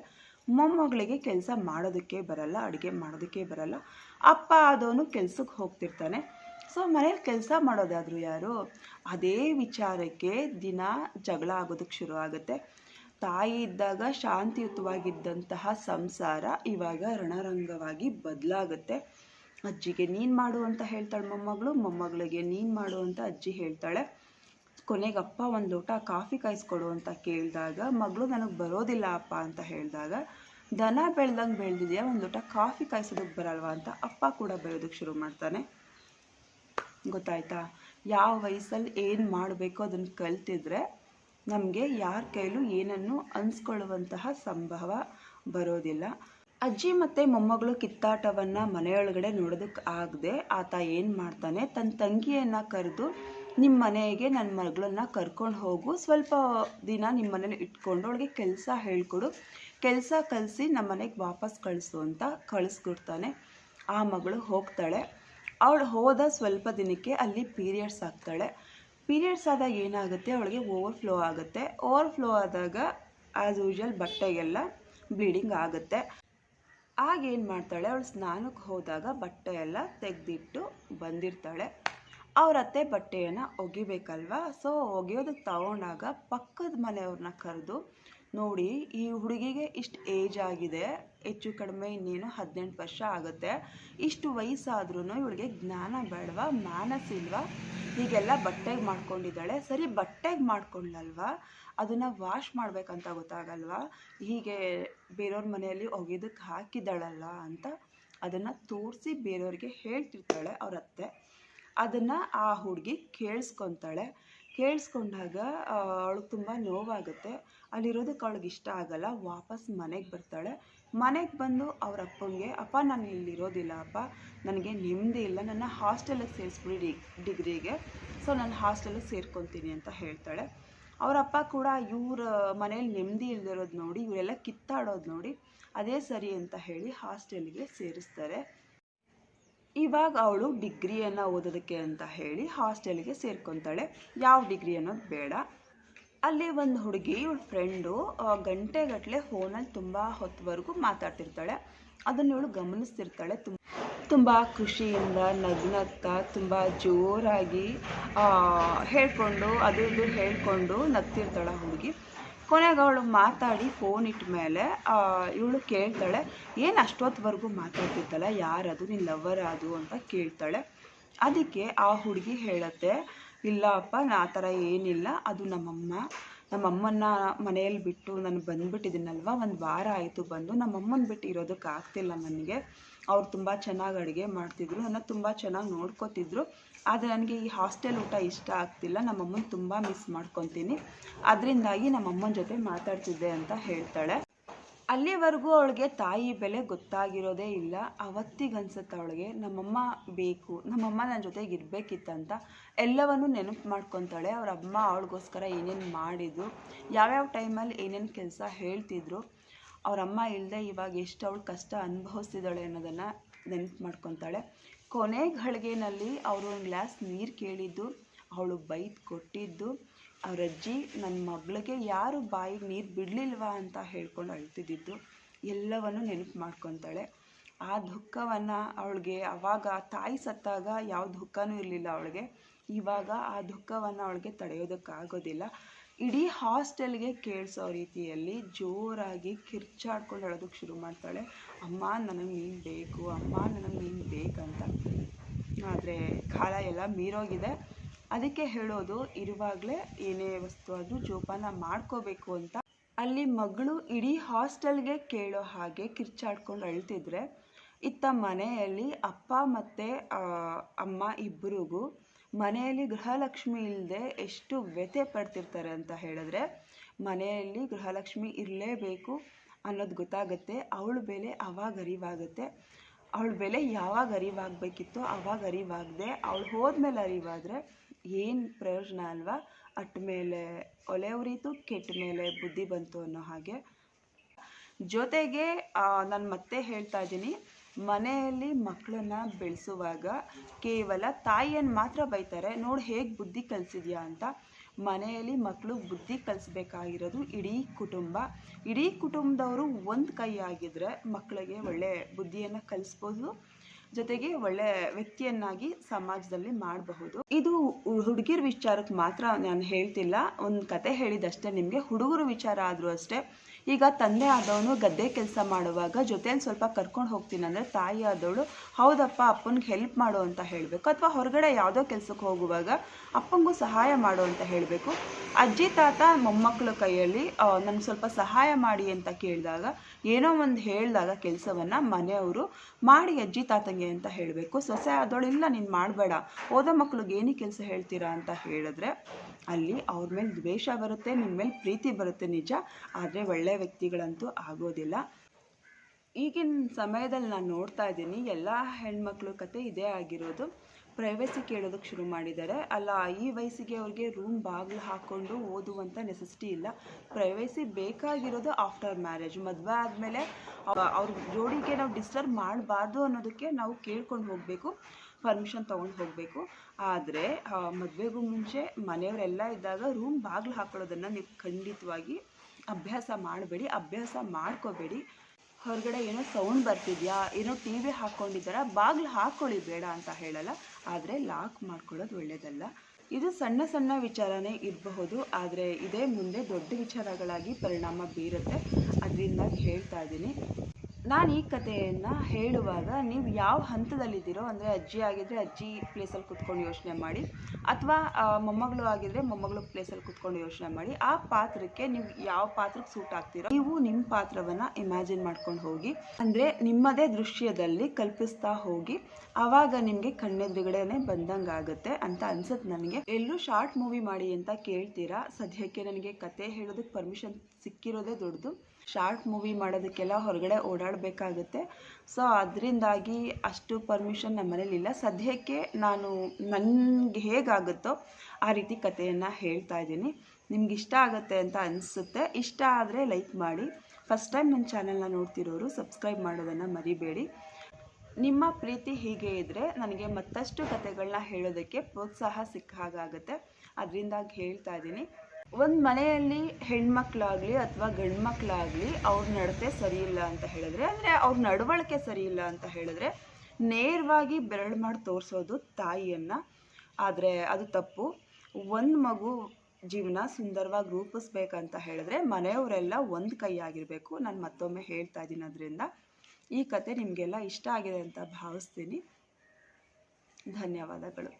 ಮೊಮ್ಮಗಳಿಗೆ ಕೆಲಸ ಮಾಡೋದಕ್ಕೆ ಬರಲ್ಲ, ಅಡುಗೆ ಮಾಡೋದಕ್ಕೆ ಬರಲ್ಲ. ಅಪ್ಪ ಆದವನು ಕೆಲ್ಸಕ್ಕೆ ಹೋಗ್ತಿರ್ತಾನೆ. ಸೊ, ಮನೇಲಿ ಕೆಲಸ ಮಾಡೋದಾದ್ರು ಯಾರು? ಅದೇ ವಿಚಾರಕ್ಕೆ ದಿನ ಜಗಳ ಆಗೋದಕ್ಕೆ ಶುರು ಆಗುತ್ತೆ. ತಾಯಿ ಇದ್ದಾಗ ಶಾಂತಿಯುತವಾಗಿದ್ದಂತಹ ಸಂಸಾರ ಇವಾಗ ರಣರಂಗವಾಗಿ ಬದಲಾಗುತ್ತೆ. ಅಜ್ಜಿಗೆ ನೀನು ಮಾಡು ಅಂತ ಹೇಳ್ತಾಳೆ ಮೊಮ್ಮಗಳು, ಮೊಮ್ಮಗಳಿಗೆ ನೀನು ಮಾಡು ಅಂತ ಅಜ್ಜಿ ಹೇಳ್ತಾಳೆ. ಕೊನೆಗೆ ಅಪ್ಪ ಒಂದು ಲೋಟ ಕಾಫಿ ಕಾಯಿಸ್ಕೊಡು ಅಂತ ಕೇಳಿದಾಗ, ಮಗಳು ನನಗೆ ಬರೋದಿಲ್ಲ ಅಪ್ಪ ಅಂತ ಹೇಳಿದಾಗ, ದನ ಬೆಳ್ದಂಗೆ ಬೆಳೆದಿದೆಯಾ, ಒಂದು ಲೋಟ ಕಾಫಿ ಕಾಯಿಸೋದಕ್ಕೆ ಬರಲ್ವಾ ಅಂತ ಅಪ್ಪ ಕೂಡ ಬರೋದಕ್ಕೆ ಶುರು ಮಾಡ್ತಾನೆ. ಗೊತ್ತಾಯ್ತಾ? ಯಾವ ವಯಸ್ಸಲ್ಲಿ ಏನು ಮಾಡಬೇಕು ಅದನ್ನು ಕಲ್ತಿದ್ರೆ ನಮಗೆ ಯಾರ ಕೈಲೂ ಏನನ್ನು ಅನ್ಸ್ಕೊಳ್ಳುವಂತಹ ಸಂಭವ ಬರೋದಿಲ್ಲ. ಅಜ್ಜಿ ಮತ್ತೆ ಮೊಮ್ಮಗಳು ಕಿತ್ತಾಟವನ್ನು ಮನೆಯೊಳಗಡೆ ನೋಡೋದಕ್ಕೆ ಆಗದೆ ಆತ ಏನು ಮಾಡ್ತಾನೆ ತನ್ನ ತಂಗಿಯನ್ನು ಕರೆದು ನಿಮ್ಮ ಮನೆಗೆ ನನ್ನ ಮಗಳನ್ನ ಕರ್ಕೊಂಡು ಹೋಗು. ಸ್ವಲ್ಪ ದಿನ ನಿಮ್ಮ ಮನೇಲಿ ಇಟ್ಕೊಂಡು ಅವಳಿಗೆ ಕೆಲಸ ಹೇಳ್ಕೊಡು. ಕೆಲಸ ಕಲಿಸಿ ನಮ್ಮ ಮನೆಗೆ ವಾಪಸ್ ಕಳಿಸು ಅಂತ ಕಳಿಸ್ಕೊಡ್ತಾನೆ. ಆ ಮಗಳು ಹೋಗ್ತಾಳೆ. ಅವಳು ಹೋದ ಸ್ವಲ್ಪ ದಿನಕ್ಕೆ ಅಲ್ಲಿ ಪೀರಿಯಡ್ಸ್ ಆಗ್ತಾಳೆ. ಪೀರಿಯಡ್ಸ್ ಆದಾಗ ಏನಾಗುತ್ತೆ, ಅವಳಿಗೆ ಓವರ್ಫ್ಲೋ ಆಗುತ್ತೆ. ಓವರ್ಫ್ಲೋ ಆದಾಗ ಆ್ಯಸ್ ಯೂಶಲ್ ಬಟ್ಟೆಗೆಲ್ಲ ಬ್ಲೀಡಿಂಗ್ ಆಗುತ್ತೆ. ಆಗ ಏನು ಮಾಡ್ತಾಳೆ, ಅವಳು ಸ್ನಾನಕ್ಕೆ ಹೋದಾಗ ಬಟ್ಟೆ ಎಲ್ಲ ತೆಗೆದಿಟ್ಟು ಬಂದಿರ್ತಾಳೆ. ಅವ್ರ ಅತ್ತೆ ಬಟ್ಟೆಯನ್ನು ಒಗಿಬೇಕಲ್ವಾ? ಸೊ ಒಗೆಯೋದಕ್ಕೆ ತಗೊಂಡಾಗ ಪಕ್ಕದ ಮನೆಯವ್ರನ್ನ ಕರೆದು ನೋಡಿ, ಈ ಹುಡುಗಿಗೆ ಇಷ್ಟು ಏಜ್ ಆಗಿದೆ, ಹೆಚ್ಚು ಕಡಿಮೆ ಇನ್ನೇನು ಹದಿನೆಂಟು ವರ್ಷ ಆಗುತ್ತೆ. ಇಷ್ಟು ವಯಸ್ಸಾದ್ರೂ ಇವಳಿಗೆ ಜ್ಞಾನ ಬೇಡವಾ ಮ್ಯಾನಸ್ ಇಲ್ವಾ? ಹೀಗೆಲ್ಲ ಬಟ್ಟೆಗೆ ಮಾಡ್ಕೊಂಡಿದ್ದಾಳೆ. ಸರಿ, ಬಟ್ಟೆಗೆ ಮಾಡ್ಕೊಂಡಲ್ವ ಅದನ್ನು ವಾಶ್ ಮಾಡಬೇಕಂತ ಗೊತ್ತಾಗಲ್ವಾ? ಹೀಗೆ ಬೇರೆಯವ್ರ ಮನೆಯಲ್ಲಿ ಒಗೆದಕ್ಕೆ ಹಾಕಿದ್ದಾಳಲ್ಲ ಅಂತ ಅದನ್ನು ತೋರಿಸಿ ಬೇರೆಯವ್ರಿಗೆ ಹೇಳ್ತಿರ್ತಾಳೆ ಅವರತ್ತೆ ಅದನ್ನು ಆ ಹುಡುಗಿ ಕೇಳಿಸ್ಕೊತಾಳೆ. ಕೇಳಿಸ್ಕೊಂಡಾಗ ಅವಳಿಗೆ ತುಂಬ ನೋವಾಗುತ್ತೆ. ಅಲ್ಲಿರೋದಕ್ಕೆ ಅವಳಿಗೆ ಇಷ್ಟ ಆಗಲ್ಲ. ವಾಪಸ್ ಮನೆಗೆ ಬರ್ತಾಳೆ. ಮನೆಗೆ ಬಂದು ಅವ್ರ ಅಪ್ಪನಿಗೆ ಅಪ್ಪ, ನಾನು ಇಲ್ಲಿರೋದಿಲ್ಲ, ಅಪ್ಪ. ನನಗೆ ನೆಮ್ಮದಿ ಇಲ್ಲ. ನನ್ನ ಹಾಸ್ಟೆಲಿಗೆ ಸೇರಿಸ್ಬಿಡಿ ಡಿಗ್ರಿಗೆ. ಸೊ, ನಾನು ಹಾಸ್ಟೆಲಿಗೆ ಸೇರ್ಕೊತೀನಿ ಅಂತ ಹೇಳ್ತಾಳೆ. ಅವ್ರ ಅಪ್ಪ ಕೂಡ ಇವ್ರ ಮನೇಲಿ ನೆಮ್ಮದಿ ಇಲ್ದಿರೋದು ನೋಡಿ, ಇವರೆಲ್ಲ ಕಿತ್ತಾಡೋದು ನೋಡಿ, ಅದೇ ಸರಿ ಅಂತ ಹೇಳಿ ಹಾಸ್ಟೆಲ್ಗೆ ಸೇರಿಸ್ತಾರೆ. ಇವಾಗ ಅವಳು ಡಿಗ್ರಿಯನ್ನು ಓದೋದಕ್ಕೆ ಅಂತ ಹೇಳಿ ಹಾಸ್ಟೆಲ್ಗೆ ಸೇರ್ಕೊತಾಳೆ. ಯಾವ ಡಿಗ್ರಿ ಅನ್ನೋದು ಬೇಡ. ಅಲ್ಲಿ ಒಂದು ಹುಡುಗಿ, ಇವಳ ಫ್ರೆಂಡು ಗಂಟೆಗಟ್ಟಲೆ ಫೋನಲ್ಲಿ ತುಂಬ ಹೊತ್ತವರೆಗೂ ಮಾತಾಡ್ತಿರ್ತಾಳೆ. ಅದನ್ನು ಇವಳು ಗಮನಿಸ್ತಿರ್ತಾಳೆ. ತುಂಬ ತುಂಬ ಖುಷಿಯಿಂದ ನಗ್ನಗ್ತಾ ತುಂಬ ಜೋರಾಗಿ ಹೇಳ್ಕೊಂಡು, ಅದು ಇದು ಹೇಳ್ಕೊಂಡು ನಗ್ತಿರ್ತಾಳೆ ಹುಡುಗಿ. ಕೊನೆಗೆ ಅವಳು ಮಾತಾಡಿ ಫೋನ್ ಇಟ್ಟ ಮೇಲೆ ಇವಳು ಕೇಳ್ತಾಳೆ, ಏನು ಅಷ್ಟೊತ್ತವರೆಗೂ ಮಾತಾಡ್ತಿದ್ದಲ್ಲ? ಯಾರದು? ನಿನ್ನ ಲವರ್ ಅದು? ಅಂತ ಕೇಳ್ತಾಳೆ. ಅದಕ್ಕೆ ಆ ಹುಡುಗಿ ಹೇಳತ್ತೆ ಇಲ್ಲ ಅಪ್ಪ ಆ ಥರ ಏನಿಲ್ಲ. ಅದು ನಮ್ಮಮ್ಮ. ನಮ್ಮಮ್ಮನ್ನ ಮನೆಯಲ್ಲಿ ಬಿಟ್ಟು ನಾನು ಬಂದುಬಿಟ್ಟಿದ್ದೀನಲ್ವ? ಒಂದು ವಾರ ಆಯಿತು ಬಂದು. ನಮ್ಮಮ್ಮನ ಬಿಟ್ಟು ಇರೋದಕ್ಕೆ ಆಗ್ತಿಲ್ಲ ನನಗೆ. ಅವ್ರು ತುಂಬ ಚೆನ್ನಾಗಿ ಅಡುಗೆ ಮಾಡ್ತಿದ್ರು. ನನ್ನ ತುಂಬ ಚೆನ್ನಾಗಿ ನೋಡ್ಕೋತಿದ್ರು. ಆದರೆ ನನಗೆ ಈ ಹಾಸ್ಟೆಲ್ ಊಟ ಇಷ್ಟ ಆಗ್ತಿಲ್ಲ. ನಮ್ಮಮ್ಮನ ತುಂಬ ಮಿಸ್ ಮಾಡ್ಕೊತೀನಿ. ಅದರಿಂದಾಗಿ ನಮ್ಮಮ್ಮನ ಜೊತೆ ಮಾತಾಡ್ತಿದ್ದೆ ಅಂತ ಹೇಳ್ತಾಳೆ. ಅಲ್ಲಿವರೆಗೂ ಅವಳಿಗೆ ತಾಯಿ ಬೆಲೆ ಗೊತ್ತಾಗಿರೋದೇ ಇಲ್ಲ. ಅವತ್ತಿಗೆ ಅನ್ಸುತ್ತೆ ಅವಳಿಗೆ, ನಮ್ಮಮ್ಮ ಬೇಕು, ನಮ್ಮಮ್ಮ ನನ್ನ ಜೊತೆಗೆ ಇರಬೇಕಿತ್ತಂತ ಎಲ್ಲವನ್ನೂ ನೆನಪು ಮಾಡ್ಕೊತಾಳೆ. ಅವ್ರ ಅಮ್ಮ ಅವಳಿಗೋಸ್ಕರ ಏನೇನು ಮಾಡಿದ್ರು, ಯಾವ್ಯಾವ ಟೈಮಲ್ಲಿ ಏನೇನು ಕೆಲಸ ಹೇಳ್ತಿದ್ರು ಅವ್ರ ಅಮ್ಮ ಇಲ್ಲದೆ ಇವಾಗ ಎಷ್ಟು ಅವಳು ಕಷ್ಟ ಅನುಭವಿಸ್ತಿದ್ದಾಳೆ ಅನ್ನೋದನ್ನು ನೆನಪು ಮಾಡ್ಕೊತಾಳೆ. ಕೊನೆ ಘಳಿಗೆನಲ್ಲಿ ಅವರು ಒಂದು ಗ್ಲಾಸ್ ನೀರು ಕೇಳಿದ್ದು, ಅವಳು ಬೈದು ಕೊಟ್ಟಿದ್ದು, ಅವ್ರ ಅಜ್ಜಿ ನನ್ನ ಮಗಳಿಗೆ ಯಾರು ಬಾಯಿಗೆ ನೀರು ಬಿಡಲಿಲ್ವಾ ಅಂತ ಹೇಳ್ಕೊಂಡು ಅಳ್ತಿದ್ದಿದ್ದು, ಎಲ್ಲವನ್ನು ನೆನಪು ಮಾಡ್ಕೊತಾಳೆ. ಆ ದುಃಖವನ್ನು ಅವಳಿಗೆ ಅವಾಗ ತಾಯಿ ಸತ್ತಾಗ ಯಾವ ದುಃಖನೂ ಇರಲಿಲ್ಲ ಅವಳಿಗೆ. ಇವಾಗ ಆ ದುಃಖವನ್ನು ಅವಳಿಗೆ ತಡೆಯೋದಕ್ಕಾಗೋದಿಲ್ಲ. ಇಡೀ ಹಾಸ್ಟೆಲ್ಗೆ ಕೇಳಿಸೋ ರೀತಿಯಲ್ಲಿ ಜೋರಾಗಿ ಕಿರ್ಚಾಡ್ಕೊಂಡು ಅಳೋದಕ್ಕೆ ಶುರು ಮಾಡ್ತಾಳೆ. ಅಮ್ಮ, ನನಗೆ ನೀನು ಬೇಕು, ಅಮ್ಮ, ನನಗೆ ನೀನು ಬೇಕಂತ. ಆದರೆ ಕಾಲ ಎಲ್ಲ ಮೀರೋಗಿದೆ. ಅದಕ್ಕೆ ಹೇಳೋದು, ಇರುವಾಗಲೇ ಏನೇ ವಸ್ತು ಆದರೂ ಜೋಪಾನ ಮಾಡ್ಕೋಬೇಕು ಅಂತ. ಅಲ್ಲಿ ಮಗಳು ಇಡೀ ಹಾಸ್ಟೆಲ್ಗೆ ಕೇಳೋ ಹಾಗೆ ಕಿರ್ಚಾಡ್ಕೊಂಡು ಅಳ್ತಿದ್ರೆ, ಇತ್ತ ಮನೆಯಲ್ಲಿ ಅಪ್ಪ ಮತ್ತು ಅಮ್ಮ ಇಬ್ಬರಿಗೂ ಮನೆಯಲ್ಲಿ ಗೃಹಲಕ್ಷ್ಮಿ ಇಲ್ಲದೆ ಎಷ್ಟು ವ್ಯಥೆ ಪಡ್ತಿರ್ತಾರೆ ಅಂತ ಹೇಳಿದ್ರೆ, ಮನೆಯಲ್ಲಿ ಗೃಹಲಕ್ಷ್ಮಿ ಇರಲೇಬೇಕು ಅನ್ನೋದು ಗೊತ್ತಾಗುತ್ತೆ. ಅವಳ ಬೆಲೆ ಅವಾಗ ಅರಿವಾಗುತ್ತೆ. ಅವಳ ಬೆಲೆ ಯಾವಾಗ ಅರಿವಾಗಬೇಕಿತ್ತೋ ಅವಾಗ ಅರಿವಾಗದೆ, ಅವಳು ಹೋದ್ಮೇಲೆ ಅರಿವಾದರೆ ಏನು ಪ್ರಯೋಜನ ಅಲ್ವಾ? ಅಟ್ಟ ಮೇಲೆ ಒಲೆ ಉರಿತು, ಕೆಟ್ಟ ಮೇಲೆ ಬುದ್ಧಿ ಬಂತು ಅನ್ನೋ ಹಾಗೆ. ಜೊತೆಗೆ ನಾನು ಮತ್ತೆ ಹೇಳ್ತಾ ಇದ್ದೀನಿ. ಮನೆಯಲ್ಲಿ ಮಕ್ಕಳನ್ನ ಬೆಳೆಸುವಾಗ ಕೇವಲ ತಾಯಿಯನ್ನು ಮಾತ್ರ ಬೈತಾರೆ, ನೋಡು ಹೇಗೆ ಬುದ್ಧಿ ಕಲಿಸಿದ್ಯಾ ಅಂತ. ಮನೆಯಲ್ಲಿ ಮಕ್ಕಳು ಬುದ್ಧಿ ಕಲಿಸ್ಬೇಕಾಗಿರೋದು ಇಡೀ ಕುಟುಂಬ. ಇಡೀ ಕುಟುಂಬದವರು ಒಂದು ಕೈ ಆಗಿದ್ರೆ ಮಕ್ಕಳಿಗೆ ಒಳ್ಳೆ ಬುದ್ಧಿಯನ್ನು ಕಲಿಸ್ಬೋದು, ಜೊತೆಗೆ ಒಳ್ಳೆ ವ್ಯಕ್ತಿಯನ್ನಾಗಿ ಸಮಾಜದಲ್ಲಿ ಮಾಡಬಹುದು. ಇದು ಹುಡುಗಿರ ವಿಚಾರಕ್ಕೆ ಮಾತ್ರ ನಾನು ಹೇಳ್ತಿಲ್ಲ, ಒಂದು ಕತೆ ಹೇಳಿದಷ್ಟೇ ನಿಮಗೆ. ಹುಡುಗರು ವಿಚಾರ ಆದರೂ ಅಷ್ಟೇ. ಈಗ ತಂದೆ ಆದವನು ಗದ್ದೆ ಕೆಲಸ ಮಾಡುವಾಗ ಜೊತೆಯಲ್ಲಿ ಸ್ವಲ್ಪ ಕರ್ಕೊಂಡು ಹೋಗ್ತೀನಿ ಅಂದರೆ ತಾಯಿ ಆದವಳು, ಹೌದಪ್ಪ, ಅಪ್ಪನಿಗೆ ಹೆಲ್ಪ್ ಮಾಡು ಅಂತ ಹೇಳಬೇಕು. ಅಥವಾ ಹೊರಗಡೆ ಯಾವುದೋ ಕೆಲಸಕ್ಕೆ ಹೋಗುವಾಗ ಅಪ್ಪನಿಗೂ ಸಹಾಯ ಮಾಡು ಅಂತ ಹೇಳಬೇಕು. ಅಜ್ಜಿ, ತಾತ, ಮೊಮ್ಮಕ್ಕಳ ಕೈಯಲ್ಲಿ ನಮ್ಗೆ ಸ್ವಲ್ಪ ಸಹಾಯ ಮಾಡಿ ಅಂತ ಕೇಳಿದಾಗ, ಏನೋ ಒಂದು ಹೇಳಿದಾಗ ಕೆಲಸವನ್ನು ಮನೆಯವರು ಮಾಡಿ ಅಜ್ಜಿ, ತಾತಂಗೆ ಅಂತ ಹೇಳಬೇಕು. ಸೊಸೆ ಅದೊಳಿಲ್ಲ ನೀನು ಮಾಡಬೇಡ. ಓದೋ ಮಕ್ಳಿಗೆ ಏನೇ ಕೆಲಸ ಹೇಳ್ತೀರಾ ಅಂತ ಹೇಳಿದ್ರೆ, ಅಲ್ಲಿ ಅವ್ರ ಮೇಲೆ ದ್ವೇಷ ಬರುತ್ತೆ ನಿಮ್ಮ ಮೇಲೆ ಪ್ರೀತಿ ಬರುತ್ತೆ ನಿಜ. ಆದರೆ ಒಳ್ಳೆಯ ವ್ಯಕ್ತಿಗಳಂತೂ ಆಗೋದಿಲ್ಲ. ಈಗಿನ ಸಮಯದಲ್ಲಿ ನಾನು ನೋಡ್ತಾ ಇದ್ದೀನಿ, ಎಲ್ಲ ಹೆಣ್ಮಕ್ಳ ಕತೆ ಇದೇ ಆಗಿರೋದು. ಪ್ರೈವಸಿ ಕೇಳೋದಕ್ಕೆ ಶುರು ಮಾಡಿದ್ದಾರೆ. ಅಲ್ಲ, ಈ ವಯಸ್ಸಿಗೆ ಅವ್ರಿಗೆ ರೂಮ್ ಬಾಗಿಲು ಹಾಕ್ಕೊಂಡು ಓದುವಂಥ ನೆಸೆಸಿಟಿ ಇಲ್ಲ. ಪ್ರೈವಸಿ ಬೇಕಾಗಿರೋದು ಆಫ್ಟರ್ ಮ್ಯಾರೇಜ್ ಮದುವೆ ಆದಮೇಲೆ ಅವ್ರ ಜೋಡಿಗೆ ನಾವು ಡಿಸ್ಟರ್ಬ್ ಮಾಡಬಾರ್ದು ಅನ್ನೋದಕ್ಕೆ ನಾವು ಕೇಳ್ಕೊಂಡು ಹೋಗಬೇಕು ಪರ್ಮಿಷನ್ ತೊಗೊಂಡು ಹೋಗಬೇಕು. ಆದರೆ ಮದುವೆಗೂ ಮುಂಚೆ ಮನೆಯವರೆಲ್ಲ ಇದ್ದಾಗ ರೂಮ್ ಬಾಗಿಲು ಹಾಕೊಳ್ಳೋದನ್ನು ನೀವು ಖಂಡಿತವಾಗಿ ಅಭ್ಯಾಸ ಮಾಡಬೇಡಿ, ಅಭ್ಯಾಸ ಮಾಡ್ಕೋಬೇಡಿ. ಹೊರಗಡೆ ಏನೋ ಸೌಂಡ್ ಬರ್ತಿದ್ಯಾ? ಏನೋ ಟಿ ವಿ ಬಾಗಿಲು ಹಾಕ್ಕೊಳ್ಳಿ ಬೇಡ ಅಂತ ಹೇಳಲ್ಲ. ಆದರೆ ಲಾಕ್ ಮಾಡ್ಕೊಳ್ಳೋದು ಒಳ್ಳೆಯದಲ್ಲ ಇದು ಸಣ್ಣ ಸಣ್ಣ ವಿಚಾರನೇ ಇರಬಹುದು. ಆದರೆ ಇದೇ ಮುಂದೆ ದೊಡ್ಡ ವಿಚಾರಗಳಾಗಿ ಪರಿಣಾಮ ಬೀರುತ್ತೆ. ಅದರಿಂದ ಹೇಳ್ತಾ ಇದ್ದೀನಿ. ನಾನು ಈ ಕಥೆಯನ್ನು ಹೇಳುವಾಗ ನೀವು ಯಾವ ಹಂತದಲ್ಲಿದ್ದೀರೋ, ಅಂದರೆ ಅಜ್ಜಿ ಆಗಿದ್ದರೆ ಅಜ್ಜಿ ಪ್ಲೇಸಲ್ಲಿ ಕುತ್ಕೊಂಡು ಯೋಚನೆ ಮಾಡಿ, ಅಥವಾ ಮೊಮ್ಮಗಳು ಆಗಿದ್ದರೆ ಮೊಮ್ಮಗಳು ಪ್ಲೇಸಲ್ಲಿ ಕುತ್ಕೊಂಡು ಯೋಚನೆ ಮಾಡಿ, ಆ ಪಾತ್ರಕ್ಕೆ ನೀವು ಯಾವ ಪಾತ್ರಕ್ಕೆ ಸೂಟ್ ಆಗ್ತೀರೋ, ನೀವು ನಿಮ್ಮ ಪಾತ್ರವನ್ನು ಇಮ್ಯಾಜಿನ್ ಮಾಡ್ಕೊಂಡು ಹೋಗಿ, ಅಂದರೆ ನಿಮ್ಮದೇ ದೃಶ್ಯದಲ್ಲಿ ಕಲ್ಪಿಸ್ತಾ ಹೋಗಿ, ಆವಾಗ ನಿಮಗೆ ಕಣ್ಣೆದುರುಗಡೆನೆ ಬಂದಂಗೆ ಆಗುತ್ತೆ ಅಂತ ಅನ್ಸುತ್ತೆ ನನಗೆ. ಎಲ್ಲೂ ಶಾರ್ಟ್ ಮೂವಿ ಮಾಡಿ ಅಂತ ಕೇಳ್ತೀರಾ? ಸದ್ಯಕ್ಕೆ ನನಗೆ ಕತೆ ಹೇಳೋದಕ್ಕೆ ಪರ್ಮಿಷನ್ ಸಿಕ್ಕಿರೋದೇ ದೊಡ್ಡದು. ಶಾರ್ಟ್ ಮೂವಿ ಮಾಡೋದಕ್ಕೆಲ್ಲ ಹೊರಗಡೆ ಓಡಾಡಬೇಕಾಗುತ್ತೆ. ಸೊ ಅದರಿಂದಾಗಿ ಅಷ್ಟು ಪರ್ಮಿಷನ್ ನಮ್ಮ ಮನೇಲಿಲ್ಲ ಸದ್ಯಕ್ಕೆ ನಾನು ನನಗೆ ಹೇಗಾಗುತ್ತೋ ಆ ರೀತಿ ಕಥೆಯನ್ನು ಹೇಳ್ತಾ ಇದ್ದೀನಿ. ನಿಮ್ಗೆ ಇಷ್ಟ ಆಗುತ್ತೆ ಅಂತ ಅನಿಸುತ್ತೆ. ಇಷ್ಟ ಆದರೆ ಲೈಕ್ ಮಾಡಿ. ಫಸ್ಟ್ ಟೈಮ್ ನನ್ನ ಚಾನಲ್ನ ನೋಡ್ತಿರೋರು ಸಬ್ಸ್ಕ್ರೈಬ್ ಮಾಡೋದನ್ನು ಮರಿಬೇಡಿ. ನಿಮ್ಮ ಪ್ರೀತಿ ಹೀಗೆ ಇದ್ದರೆ ನನಗೆ ಮತ್ತಷ್ಟು ಕಥೆಗಳನ್ನ ಹೇಳೋದಕ್ಕೆ ಪ್ರೋತ್ಸಾಹ ಸಿಕ್ಕ ಹಾಗಾಗುತ್ತೆ ಅದರಿಂದಾಗಿ ಹೇಳ್ತಾ ಇದ್ದೀನಿ. ಒಂದು ಮನೆಯಲ್ಲಿ ಹೆಣ್ಮಕ್ಳಾಗಲಿ ಅಥವಾ ಗಂಡು ಮಕ್ಕಳಾಗಲಿ ಅವ್ರ ನಡತೆ ಸರಿ ಇಲ್ಲ ಅಂತ ಹೇಳಿದ್ರೆ, ಅಂದರೆ ಅವ್ರ ನಡವಳಿಕೆ ಸರಿ ಇಲ್ಲ ಅಂತ ಹೇಳಿದ್ರೆ ನೇರವಾಗಿ ಬೆರಳು ಮಾಡಿ ತೋರಿಸೋದು ತಾಯಿಯನ್ನು. ಆದರೆ ಅದು ತಪ್ಪು. ಒಂದು ಮಗು ಜೀವನ ಸುಂದರವಾಗಿ ರೂಪಿಸ್ಬೇಕಂತ ಹೇಳಿದ್ರೆ ಮನೆಯವರೆಲ್ಲ ಒಂದು ಕೈ ಆಗಿರಬೇಕು. ನಾನು ಮತ್ತೊಮ್ಮೆ ಹೇಳ್ತಾ ಇದ್ದೀನಿ ಅದರಿಂದ. ಈ ಕತೆ ನಿಮಗೆಲ್ಲ ಇಷ್ಟ ಆಗಿದೆ ಅಂತ ಭಾವಿಸ್ತೀನಿ. ಧನ್ಯವಾದಗಳು.